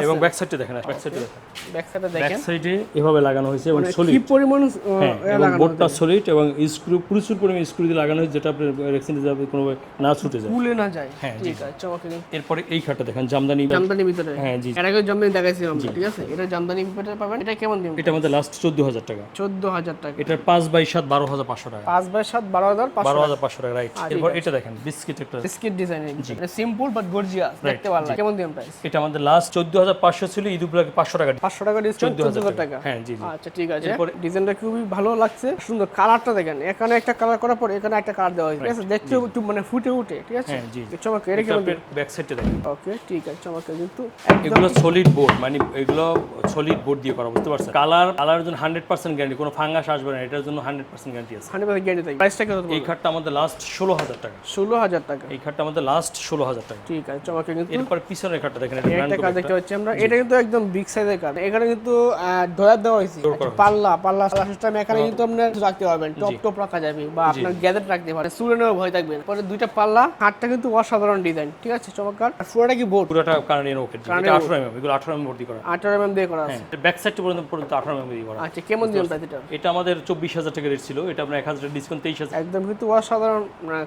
[SPEAKER 1] এবং ব্যাক সাইডটা দেখেন ব্যাক সাইডে দেখেন।
[SPEAKER 2] ব্যাক সাইডে
[SPEAKER 1] ব্যাক সাইডে এভাবে লাগানো হয়েছে এবং সলিড
[SPEAKER 2] কি পরিমাণ
[SPEAKER 1] হ্যাঁ এবং
[SPEAKER 2] লাগানো
[SPEAKER 1] বোর্ডটা সলিড এবং স্ক্রু প্রচুর পরিমাণে স্ক্রু দিয়ে লাগানো হয়েছে যেটা আপনার রেক্সিনে যাবে কোনো না ছুটে যায়।
[SPEAKER 2] ভুলে না যায়।
[SPEAKER 1] হ্যাঁ,
[SPEAKER 2] ঠিক আছে চমৎকার।
[SPEAKER 1] এরপরে এই খাটটা দেখেন জামদানি
[SPEAKER 2] জামদানি ভিতরে।
[SPEAKER 1] হ্যাঁ জি
[SPEAKER 2] এর আগে জামদানি দেখাইছিলাম ঠিক আছে? এটা জামদানি ভিতরে পাবেন। এটা কেমন দিন
[SPEAKER 1] এটা আমাদের লাস্ট চোদ্দ হাজার টাকা।
[SPEAKER 2] চোদ্দ হাজার টাকা।
[SPEAKER 1] এটার পাঁচ বাই সাত বারো হাজার পাঁচশো টাকা।
[SPEAKER 2] পাঁচ বাই সাত বারো হাজার
[SPEAKER 1] বারো হাজার পাঁচশো টাকা রাইট এরপর এটা দেখেন বিস্কিট একটা
[SPEAKER 2] বিস্কিট ডিজাইনের এটা সিম্পল বাট গর্জিয়াস দেখতে লাগে। কেমন প্রাইস
[SPEAKER 1] এটা আমাদের লাস্ট চোদ্দ হাজার পাঁচশো ছিল ঈদ উপলক্ষে পাঁচশো টাকা
[SPEAKER 2] পাঁচশো টাকা চোদ্দ হাজার টাকা।
[SPEAKER 1] হ্যাঁ জি
[SPEAKER 2] আচ্ছা ঠিক আছে।
[SPEAKER 1] এরপরে-
[SPEAKER 2] ডিজাইনটা খুবই ভালো লাগছে। সুন্দর কালারটা দেখেন। এখানে একটা কালার করার পর এখানে একটা কালার দেওয়া হয়েছে। দেখতে একটু মানে ফুটে উঠে ঠিক আছে?
[SPEAKER 1] হ্যাঁ জি
[SPEAKER 2] চমৎকার এটা কেমন
[SPEAKER 1] ব্যাক সাইডটা দেখেন।
[SPEAKER 2] ওকে ঠিক আছে চমৎকার কিন্তু
[SPEAKER 1] এগুলো সলিড বোর্ড মানে এগুলো সলিড বোর্ড দিয়ে করা বুঝতে পারছেন? কালার কালার জন্য হান্ড্রেড পার্সেন্ট গ্যারান্টি কোনো ফাঙ্গাস আসবে না। এটার জন্য হান্ড্রেড পার্সেন্ট গ্যারান্টি আছে।
[SPEAKER 2] হান্ড্রেড পার্সেন্ট গ্যারান্টি থাকে প্রাইসটা কত
[SPEAKER 1] এই খাটটা আমাদের লাস্ট ষোলো হাজার টাকা।
[SPEAKER 2] ষোলো হাজার টাকা।
[SPEAKER 1] এই খাটটা আমাদের লাস্ট ষোলো হাজার টাকা।
[SPEAKER 2] ঠিক আছে কিন্তু
[SPEAKER 1] এরপর পিছনের খাটটা দেখেন এটা
[SPEAKER 2] কাজ দেখতে পাচ্ছি আমরা। এটা কিন্তু একদম বিগ সাইজের এখানে কিন্তু ডয়ার দেওয়া হয়েছে। আচ্ছা, পাল্লা পাল্লা সিস্টেম এখানে কিন্তু আপনার রাখতে পারবেন। টপ টপ রাখা যাবে বা আপনার গ্যাজেট রাখতে সুরেনেও ভয় থাকবে পরে দুইটা পাল্লা কাঠটা কিন্তু অসাধারণ ডিজাইন ঠিক আছে চমৎকার। পুরোটা কি বোর্ড
[SPEAKER 1] পুরোটা কানাডিয়ান ওকে এটা আঠারো এমএম এগুলো আঠারো এমএম ভর্তি করা
[SPEAKER 2] আঠারো এম দিয়ে করা আছে।
[SPEAKER 1] ব্যাক সাইডটা পর্যন্ত পর্যন্ত আঠারো এমএম দিয়ে করা।
[SPEAKER 2] আচ্ছা কেমন প্রাইস এটা?
[SPEAKER 1] এটা আমাদের চব্বিশ হাজার টাকা রেট ছিল এটা আপনার এক হাজার ডিসকাউন্ট তেইশ হাজার।
[SPEAKER 2] একদম কিন্তু অসাধারণ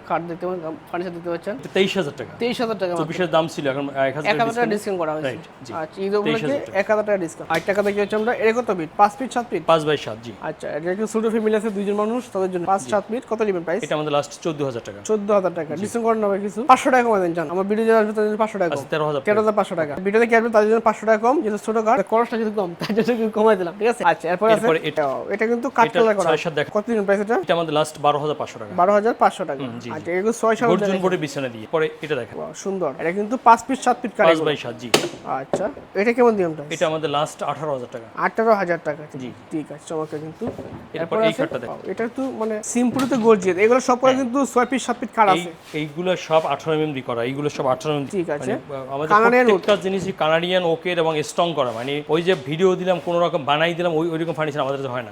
[SPEAKER 2] কার্ড দিতে ফার্নিচার দিতে পাচ্ছেন
[SPEAKER 1] এটা তেইশ হাজার টাকা।
[SPEAKER 2] তেইশ হাজার টাকা
[SPEAKER 1] চব্বিশ হাজার দাম ছিল এখন এক হাজার
[SPEAKER 2] টাকা ডিসকাউন্ট করা হয়েছে। আচ্ছা ঈদ উপলক্ষে এক হাজার টাকা ডিসকাউন্ট আট টাকা দেখে হচ্ছে আমরা এটা কত ফিট পাঁচ ফিট সাত ফিট
[SPEAKER 1] পাঁচ বাই সাত জি।
[SPEAKER 2] আচ্ছা এটা একটু ছোট ফ্যামিলি আছে দুইজন মানুষ তাদের জন্য পাঁচ সাত ফিট কত নেবেন প্রাইস
[SPEAKER 1] এটা আমাদের লাস্ট চোদ্দ হাজার টাকা।
[SPEAKER 2] চোদ্দ হাজার টাকা। ডিসকাউন্ট করানো হবে কিছু? পাঁচশো টাকা কমে দেন আমার ভিডিও যারা আসবে তাদের জন্য পাঁচশো টাকা
[SPEAKER 1] আচ্ছা তেরো হাজার
[SPEAKER 2] তেরো হাজার পাঁচশো টাকা। ভিডিওতে কি আসবে তাদের জন্য পাঁচশো টাকা কম যেহেতু ছোট কার্ড খরচটা যদি কম তার জন্য কমাই দিলাম ঠিক আছে? আচ্ছা এরপর আছে
[SPEAKER 1] এটা-
[SPEAKER 2] এটা কিন্তু কাঠ কালার করা
[SPEAKER 1] ছয় সাত দেখা
[SPEAKER 2] কত দিন প্রাইস এটা?
[SPEAKER 1] এটা আমাদের লাস্ট বারো হাজার পাঁচশো টাকা।
[SPEAKER 2] বারো হাজার পাঁচশো টাকা। আচ্ছা এগুলো ছয় সাত
[SPEAKER 1] অর্জুন বোর্ডের বিছানা দিয়ে। পরে এটা দেখেন
[SPEAKER 2] সুন্দর। এটা কিন্তু পাঁচ ফিট সাত ফিট কাঠ
[SPEAKER 1] পাঁচ বাই সাত জি।
[SPEAKER 2] আচ্ছা। এটা কেমন দিলাম প্রাইস
[SPEAKER 1] এটা আমাদের লাস্ট আঠারো হাজার টাকা।
[SPEAKER 2] আঠারো হাজার টাকা।
[SPEAKER 1] জি।
[SPEAKER 2] ঠিক আছে চমৎকার কিন্তু।
[SPEAKER 1] এরপর
[SPEAKER 2] এরপর
[SPEAKER 1] এই
[SPEAKER 2] আছে
[SPEAKER 1] কাঠটা
[SPEAKER 2] এটা তো মানে সিম্পল তো গর্জিয়াস। এগুলো সব কিন্তু ছয় পিস আছে।
[SPEAKER 1] এইগুলো সব এমএম করা। এইগুলো সব এমএম
[SPEAKER 2] ঠিক আছে।
[SPEAKER 1] আমাদের
[SPEAKER 2] কানাডিয়ান
[SPEAKER 1] প্রত্যেকটা জিনিসই কানাডিয়ান ওকের এবং স্ট্রং করা। মানে ওই যে ভিডিও দিলাম কোনো রকম বানাই দিলাম ওই ওইরকম ফার্নিচার আমাদের হয় না।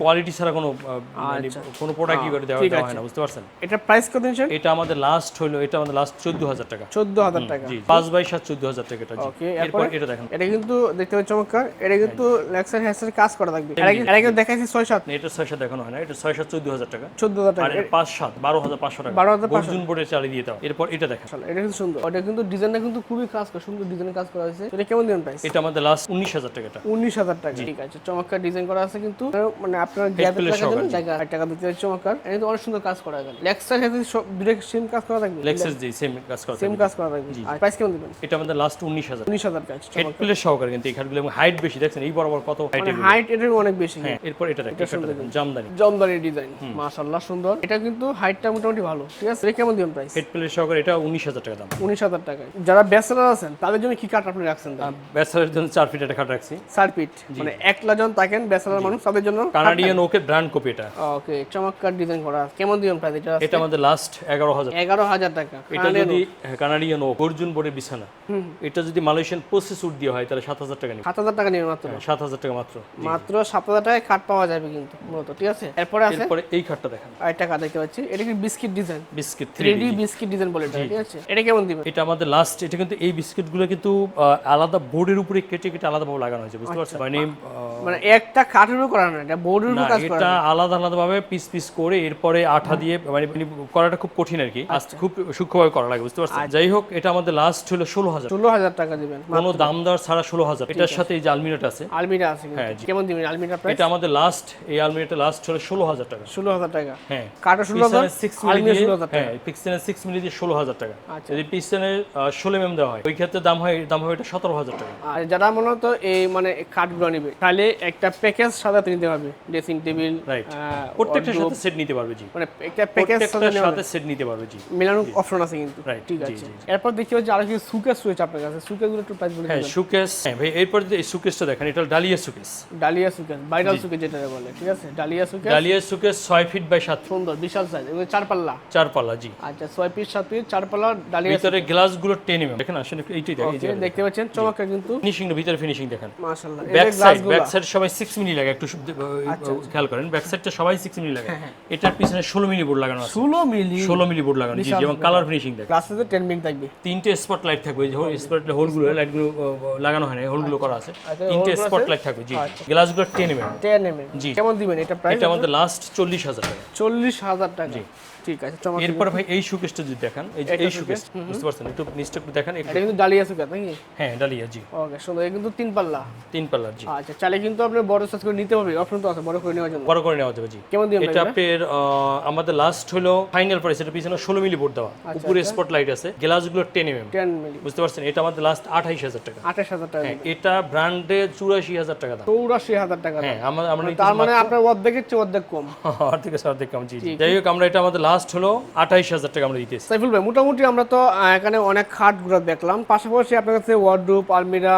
[SPEAKER 1] কোয়ালিটি ছাড়া কোনো মানে
[SPEAKER 2] আচ্ছা।
[SPEAKER 1] কোনো প্রোডাক্ট কি করে দেওয়া। হয় না বুঝতে পারছেন?
[SPEAKER 2] এটা প্রাইস কত নিচ্ছেন
[SPEAKER 1] এটা আমাদের লাস্ট হলো এটা আমাদের লাস্ট চোদ্দ হাজার টাকা।
[SPEAKER 2] চোদ্দ হাজার টাকা।
[SPEAKER 1] জি পাঁচ বাই সাত চোদ্দ হাজার টাকা এটা
[SPEAKER 2] ওকে
[SPEAKER 1] এরপর এটা দেখেন।
[SPEAKER 2] এটা কিন্তু দেখতে পাচ্ছি চমৎকার। এটা কিন্তু লেক্সার হ্যাসার কাজ করা থাকবে। এটা কিন্তু দেখাইছি ছয় সাত।
[SPEAKER 1] এটা ছয় সাত দেখানো হয় না এটা ছয় সাত চোদ্দ হাজার টাকা।
[SPEAKER 2] চোদ্দ হাজার
[SPEAKER 1] আর
[SPEAKER 2] টাকা
[SPEAKER 1] এটা পাঁচ সাত বারো হাজার পাঁচশো টাকা।
[SPEAKER 2] 12,500
[SPEAKER 1] অর্জুন বোর্ডে চালিয়ে দিয়ে দাও এরপর এটা দেখেন।
[SPEAKER 2] এটা কিন্তু সুন্দর। এটা কিন্তু ডিজাইনটা কিন্তু খুবই কাজ করা সুন্দর ডিজাইন কাজ করা হয়েছে। এটা কেমন দিন প্রাইস
[SPEAKER 1] এটা আমাদের লাস্ট উনিশ হাজার টাকা এটা।
[SPEAKER 2] উনিশ হাজার টাকা। ঠিক আছে চমৎকার ডিজাইন করা আছে কিন্তু। মানে আপনার
[SPEAKER 1] Head
[SPEAKER 2] গ্যাপে
[SPEAKER 1] plate
[SPEAKER 2] রাখার জন্য। জায়গা আর টাকা হচ্ছে চমৎকার। এটা অনেক সুন্দর কাজ করা গেল লেক্সার সাথে দুটো সেম কাজ করা থাকবে?
[SPEAKER 1] লেক্সাস জি সেম কাজ করা
[SPEAKER 2] সেম কাজ করা থাকবে। আর প্রাইস কেমন দিবেন?
[SPEAKER 1] এটা আমাদের লাস্ট উনিশ হাজার।
[SPEAKER 2] উনিশ হাজার কাজ
[SPEAKER 1] হেড সহকারে কিন্তু এই খাটগুলো এবং হাইট বেশি দেখছেন এই বরাবর কত হাইট
[SPEAKER 2] হাইট এটার অনেক বেশি।
[SPEAKER 1] হ্যাঁ এরপর এটা দেখেন, এটা দেখেন, জামদানি।
[SPEAKER 2] ডিজাইন মাশাআল্লাহ সুন্দর। এটা কিন্তু হাইটটা মোটামুটি ভালো ঠিক আছে? কেমন দিবেন প্রাইস
[SPEAKER 1] হেড সহকারে এটা উনিশ হাজার টাকা দাম।
[SPEAKER 2] উনিশ হাজার টাকায় যারা ব্যাচেলার আছেন তাদের জন্য কি কাঠ আপনি রাখছেন?
[SPEAKER 1] ব্যাচেলারের জন্য চার ফিট একটা খাট রাখছি।
[SPEAKER 2] সার পিট মানে একলা জন থাকেন ব্যাচেলার মানুষ তাদের জন্য
[SPEAKER 1] কানাডিয়ান ওকে ব্র্যান্ড কপি এটা।
[SPEAKER 2] ওকে চমৎকার ডিজাইন করা। কেমন দিবেন প্রাইস এটা
[SPEAKER 1] এটা আমাদের লাস্ট এগারো হাজার।
[SPEAKER 2] এগারো হাজার টাকা।
[SPEAKER 1] এটা যদি কানাডিয়ান ওক অর্জুন বোর্ডের বিছানা। এটা যদি মালয়েশিয়ান প্রসেস উড দিয়ে হয় তাহলে সাত হাজার টাকা নিবে।
[SPEAKER 2] সাত হাজার টাকা মাত্র?
[SPEAKER 1] সাত হাজার টাকা মাত্র।
[SPEAKER 2] মাত্র সাত হাজার টাকায় কাঠ পাওয়া যাবে কিন্তু মূলত ঠিক আছে? এরপরে আছে?
[SPEAKER 1] এরপরে এই খাটটা দেখেন।
[SPEAKER 2] দেখতে পাচ্ছি। এটা কি biscuit design
[SPEAKER 1] biscuit
[SPEAKER 2] three
[SPEAKER 1] three
[SPEAKER 2] biscuit design বলে এটা, ঠিক আছে? এটা কেমন দিবেন?
[SPEAKER 1] এটা আমাদের লাস্ট এটা কিন্তু এই বিস্কিটগুলো কিন্তু আলাদা বোর্ডের উপরে কেটে কেটে আলাদাভাবে লাগানো হয়েছে বুঝতে পারছেন? মানে
[SPEAKER 2] মানে একটা কাঠেরও করা না এটা বোর্ডের
[SPEAKER 1] না এটা আলাদা আলাদা ভাবে পিস পিস করে এরপরে আঠা দিয়ে মানে মানে করাটা খুব কঠিন আর কি খুব সূক্ষ্মভাবে করা লাগে বুঝতে পারছেন? যাই হোক এটা আমাদের লাস্ট হলো ষোলো হাজার।
[SPEAKER 2] ষোলো হাজার টাকা দিবেন
[SPEAKER 1] কোনো দাম দেওয়ার ছাড়া ষোলো হাজার। এটার সাথে এই যে আলমিরাটা আছে।
[SPEAKER 2] আলমিরা আছে
[SPEAKER 1] হ্যাঁ,
[SPEAKER 2] কেমন দিবেন আলমিরা
[SPEAKER 1] এটা আমাদের লাস্ট এই আলমিরাটা লাস্ট হলো ষোলো হাজার টাকা।
[SPEAKER 2] ষোলো হাজার টাকা।
[SPEAKER 1] হ্যাঁ।
[SPEAKER 2] কাঠও ষোলো হাজার
[SPEAKER 1] সিক্স মিলি হ্যাঁ পিক্সেলের সিক্স মিলি দিয়ে ষোলো হাজার টাকা।
[SPEAKER 2] আচ্ছা।
[SPEAKER 1] যদি পিক্সেলের ষোলো এম দেওয়া হয় ওই ক্ষেত্রে দাম হয় দাম হবে এটা সতেরো হাজার টাকা।
[SPEAKER 2] আর যারা মূলত এই মানে কাঠগুলো নিবে তাহলে একটা প্যাকেজ সাজাতে নিতে হবে। ড্রেসিং টেবিল
[SPEAKER 1] রাইট প্রত্যেকটার সাথে সেট নিতে পারবে জি।
[SPEAKER 2] মানে একটা প্যাকেজ
[SPEAKER 1] সাথে সেট নিতে পারবে জি।
[SPEAKER 2] মেলানোর অপশন আছে কিন্তু।
[SPEAKER 1] Right,
[SPEAKER 2] ঠিক আছে। এরপর দেখি হচ্ছে আরও কিছু সুকেস রয়েছে আপনার কাছে। সুকেসগুলো একটু প্রাইস বলে
[SPEAKER 1] হ্যাঁ সুকেস হ্যাঁ ভাই এরপর এই সুকেসটা দেখেন এটা dahlia showcase
[SPEAKER 2] dahlia showcase viral showcase যেটা বলে ঠিক আছে? ডালিয়া সুকেস
[SPEAKER 1] ডালিয়া সুকেস ছয় ফিট বাই সাত ফিট
[SPEAKER 2] সুন্দর বিশাল সাইজ এগুলো চার পাল্লা
[SPEAKER 1] চার পাল্লা জি।
[SPEAKER 2] আচ্ছা ছয় পিস সাত পিস চার পাল্লা ডালিয়া
[SPEAKER 1] ভিতরে গ্লাসগুলো টেনে দেখেন আসলে এইটাই দেখেন
[SPEAKER 2] দেখতে পাচ্ছেন চমৎকার কিন্তু।
[SPEAKER 1] ফিনিশিং ভিতরে ফিনিশিং দেখেন।
[SPEAKER 2] মাশাআল্লাহ
[SPEAKER 1] ব্যাক সাইড ব্যাক সাইড সবাই 6 মিলি লাগে একটু খেয়াল করেন ব্যাক সাইডটা সবাই সিক্স মিলি লাগে এটার পিছনে 16 মিলি বোর্ড লাগানো আছে।
[SPEAKER 2] 16 মিলি?
[SPEAKER 1] 16 মিলি বোর্ড লাগানো জি এবং কালার ফিনিশিং
[SPEAKER 2] থাকে ক্লাসে 10 মিলি থাকবে।
[SPEAKER 1] তিনটে স্পট লাইট থাকবে স্পট হোলগুলো লাইটগুলো লাগানো হয় না হোলগুলো করা আছে।
[SPEAKER 2] আচ্ছা,
[SPEAKER 1] তিনটে স্পট লাইট থাকবে জি গ্লাসগুলো টেন এমএম
[SPEAKER 2] টেন এমএম
[SPEAKER 1] জি।
[SPEAKER 2] কেমন দিবেন? এটা প্রাইস
[SPEAKER 1] এটা আমাদের লাস্ট চল্লিশ হাজার টাকা।
[SPEAKER 2] 40000 টাকা। ঠিক আছে
[SPEAKER 1] এরপর ভাই এই শোকেসটা যদি দেখেন এই যে এই শোকেস। বুঝতে পারছেন? একটু নিচটা একটু দেখেন
[SPEAKER 2] এটা কিন্তু ডালিয়া সুকেস নাকি?
[SPEAKER 1] হ্যাঁ ডালিয়া জি।
[SPEAKER 2] ওকে সুন্দর এটা কিন্তু তিন পাল্লা।
[SPEAKER 1] তিন পাল্লার জি।
[SPEAKER 2] আচ্ছা চাইলে কিন্তু আপনি বড় সাইজ করে নিতে হবে অপশন তো আছে বড় করে নেওয়ার জন্য।
[SPEAKER 1] বড় করে নেওয়া যাবে জি।
[SPEAKER 2] কেমন দিবেন
[SPEAKER 1] এটা আপনার আমাদের লাস্ট হলো ফাইনাল প্রাইস এটা পিছনে ষোলো মিলি বোর্ড দেওয়া।
[SPEAKER 2] আচ্ছা,
[SPEAKER 1] উপরে স্পট লাইট আছে গ্লাসগুলো টেন এম
[SPEAKER 2] 10 মিলি
[SPEAKER 1] বুঝতে পারছেন? এটা আমাদের লাস্ট আঠাইশ হাজার টাকা।
[SPEAKER 2] 28000 টাকা।
[SPEAKER 1] হ্যাঁ এটা ব্র্যান্ডে চুরাশি হাজার টাকা দাম।
[SPEAKER 2] চৌরাশি হাজার টাকা
[SPEAKER 1] হ্যাঁ আমরা
[SPEAKER 2] তার মানে আপনার অর্ধেকের চেয়ে অর্ধেক কম।
[SPEAKER 1] অর্ধেক আছে, অর্ধেক কম জি জি। যাই হোক আমরা এটা আমাদের লাস্ট হলো আঠাইশ হাজার টাকা আমরা দিতেছি।
[SPEAKER 2] সাইফুল ভাই মোটামুটি আমরা তো এখানে অনেক খাটগুলো দেখলাম। পাশাপাশি আপনার কাছে ওয়ার্ডরোব আলমিরা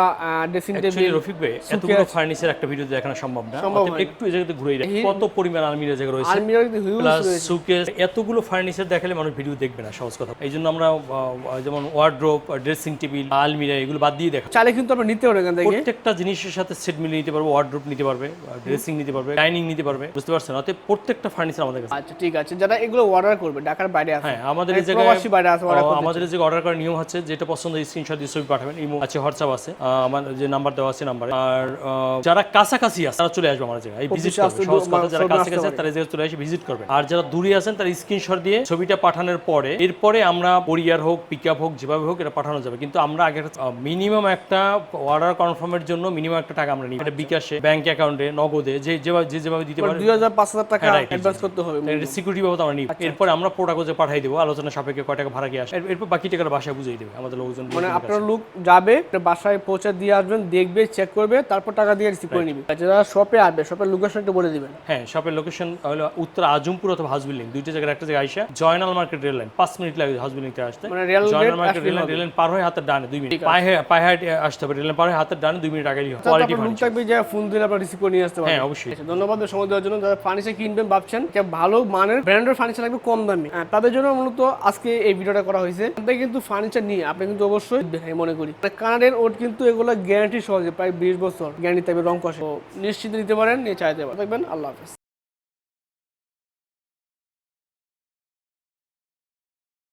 [SPEAKER 2] ড্রেসিং টেবিল
[SPEAKER 1] রফিক ভাই এতগুলো ফার্নিচার একটা ভিডিও দেখানো সম্ভব না। একটু এই জায়গাতে ঘুরে দেখি। কত পরিমাণ আলমিরা জায়গা রয়েছে।
[SPEAKER 2] আলমিরা কিন্তু হিউজ
[SPEAKER 1] প্লাস সুকেস এতগুলো ফার্নিচার দেখালে মানুষ ভিডিও দেখবে না সহজ কথা। এই জন্য আমরা যেমন ওয়ার্ড্রোপ ড্রেসিং টেবিল আলমিরা এগুলো বাদ দিয়ে দেখা
[SPEAKER 2] চাইলে কিন্তু আপনি নিতে থেকে।
[SPEAKER 1] প্রত্যেকটা জিনিসের সাথে সেট মিলিয়ে নিতে পারবে ওয়ার্ড্রোপ নিতে পারবে ড্রেসিং নিতে পারবে ডাইনিং নিতে পারবে বুঝতে পারছেন? অতএব প্রত্যেকটা ফার্নিচার আমাদের কাছে।
[SPEAKER 2] আচ্ছা ঠিক আছে। যারা এগুলো অর্ডার করবে ঢাকার বাইরে আছে।
[SPEAKER 1] হ্যাঁ আমাদের এই জায়গায়
[SPEAKER 2] প্রবাসী বাইরে আছে
[SPEAKER 1] ও, আমাদের যে অর্ডার করার নিয়ম হচ্ছে যেটা পছন্দ স্ক্রিনশট দিয়ে ছবি পাঠাবেন ইমো আছে হোয়াটসঅ্যাপ আছে আমার যে নাম্বার দেওয়া আছে নাম্বারে আর যারা কাছাকাছি আছে তারা চলে আসবে আমার জায়গায়। ভিজিট করবে সহজ কথা যারা কাছাকাছি আছে তারা চলে আসে ভিজিট করবে। আর যারা দূরে আছেন তারা স্ক্রিনশট দিয়ে ছবিটা পাঠানোর পরে এরপরে আমরা কোরিয়ার হোক পিক আপ হোক যেভাবে হোক এটা পাঠানো যাবে। কিন্তু আমরা আগে মিনিমাম একটা অর্ডার কনফার্মের জন্য মিনিমাম একটা টাকা আমরা নিই। এটা বিকাশে ব্যাংক অ্যাকাউন্টে নগদে যে যেভাবে যে যেভাবে দিতে পারে।
[SPEAKER 2] দুই হাজার পাঁচ হাজার টাকা
[SPEAKER 1] right,
[SPEAKER 2] অ্যাডভান্স করতে হবে
[SPEAKER 1] সিকিউরিটি বাবদ আমরা নিই। এরপর আমরা প্রোডাক্ট পাঠাই দেবো আলোচনা সাপেক্ষে কয় টাকা ভাড়া কি আসে। এরপর বাকি টাকাটা বাসায় বুঝিয়ে দেবে আমাদের লোকজন
[SPEAKER 2] মানে আপনার লোক যাবে বাসায় পৌঁছে দিয়ে আসবেন দেখবে চেক করবে তারপর টাকা দিয়ে রিসিভ করে নিবে। যারা শপে আসবে শপের লোকেশন একটু বলে দিবেন।
[SPEAKER 1] হ্যাঁ শপের লোকেশন হলো উত্তর আজমপুর অথবা হাউস বিল্ডিং দুইটা জায়গায় একটা জায়গায় আইসা জয়নাল মার্কেট রেল লাইন পাঁচ মিনিট লাগে হাউস বিল্ডিং আসতে।
[SPEAKER 2] মানে rail
[SPEAKER 1] Joynal market rail line rail line পার হয়ে হাতের ডানে দুই মিনিট। পায়ে পায়ে হেঁটে আসতে হবে। রেল লাইন পার হয়ে হাতের ডানে দুই মিনিট আগে কোয়ালিটি
[SPEAKER 2] লোক থাকবে যে ফোন দিলে আপনার রিসিভ করে নিয়ে আসতে পারবেন
[SPEAKER 1] হ্যাঁ অবশ্যই।
[SPEAKER 2] ধন্যবাদ সময় দেওয়ার জন্য। যারা ফার্নিচার কিনবেন ভাবছেন যে ভালো মানের ব্র্যান্ডের ফার্নিচার লাগবে কম দামি। হ্যাঁ, তাদের জন্য মূলত আজকে এই ভিডিওটা করা হয়েছে। আপনি কিন্তু ফার্নিচার নিয়ে আপনি কিন্তু অবশ্যই আমি মনে করি। কানাডের ওট কিন্তু এগুলো গ্যারান্টি সহজে প্রায় বিশ বছর গ্যারান্টি থাকবে রং কষে। নিশ্চিত নিতে পারেন নিয়ে চাইতে পারেন। দেখবেন আল্লাহ হাফেজ।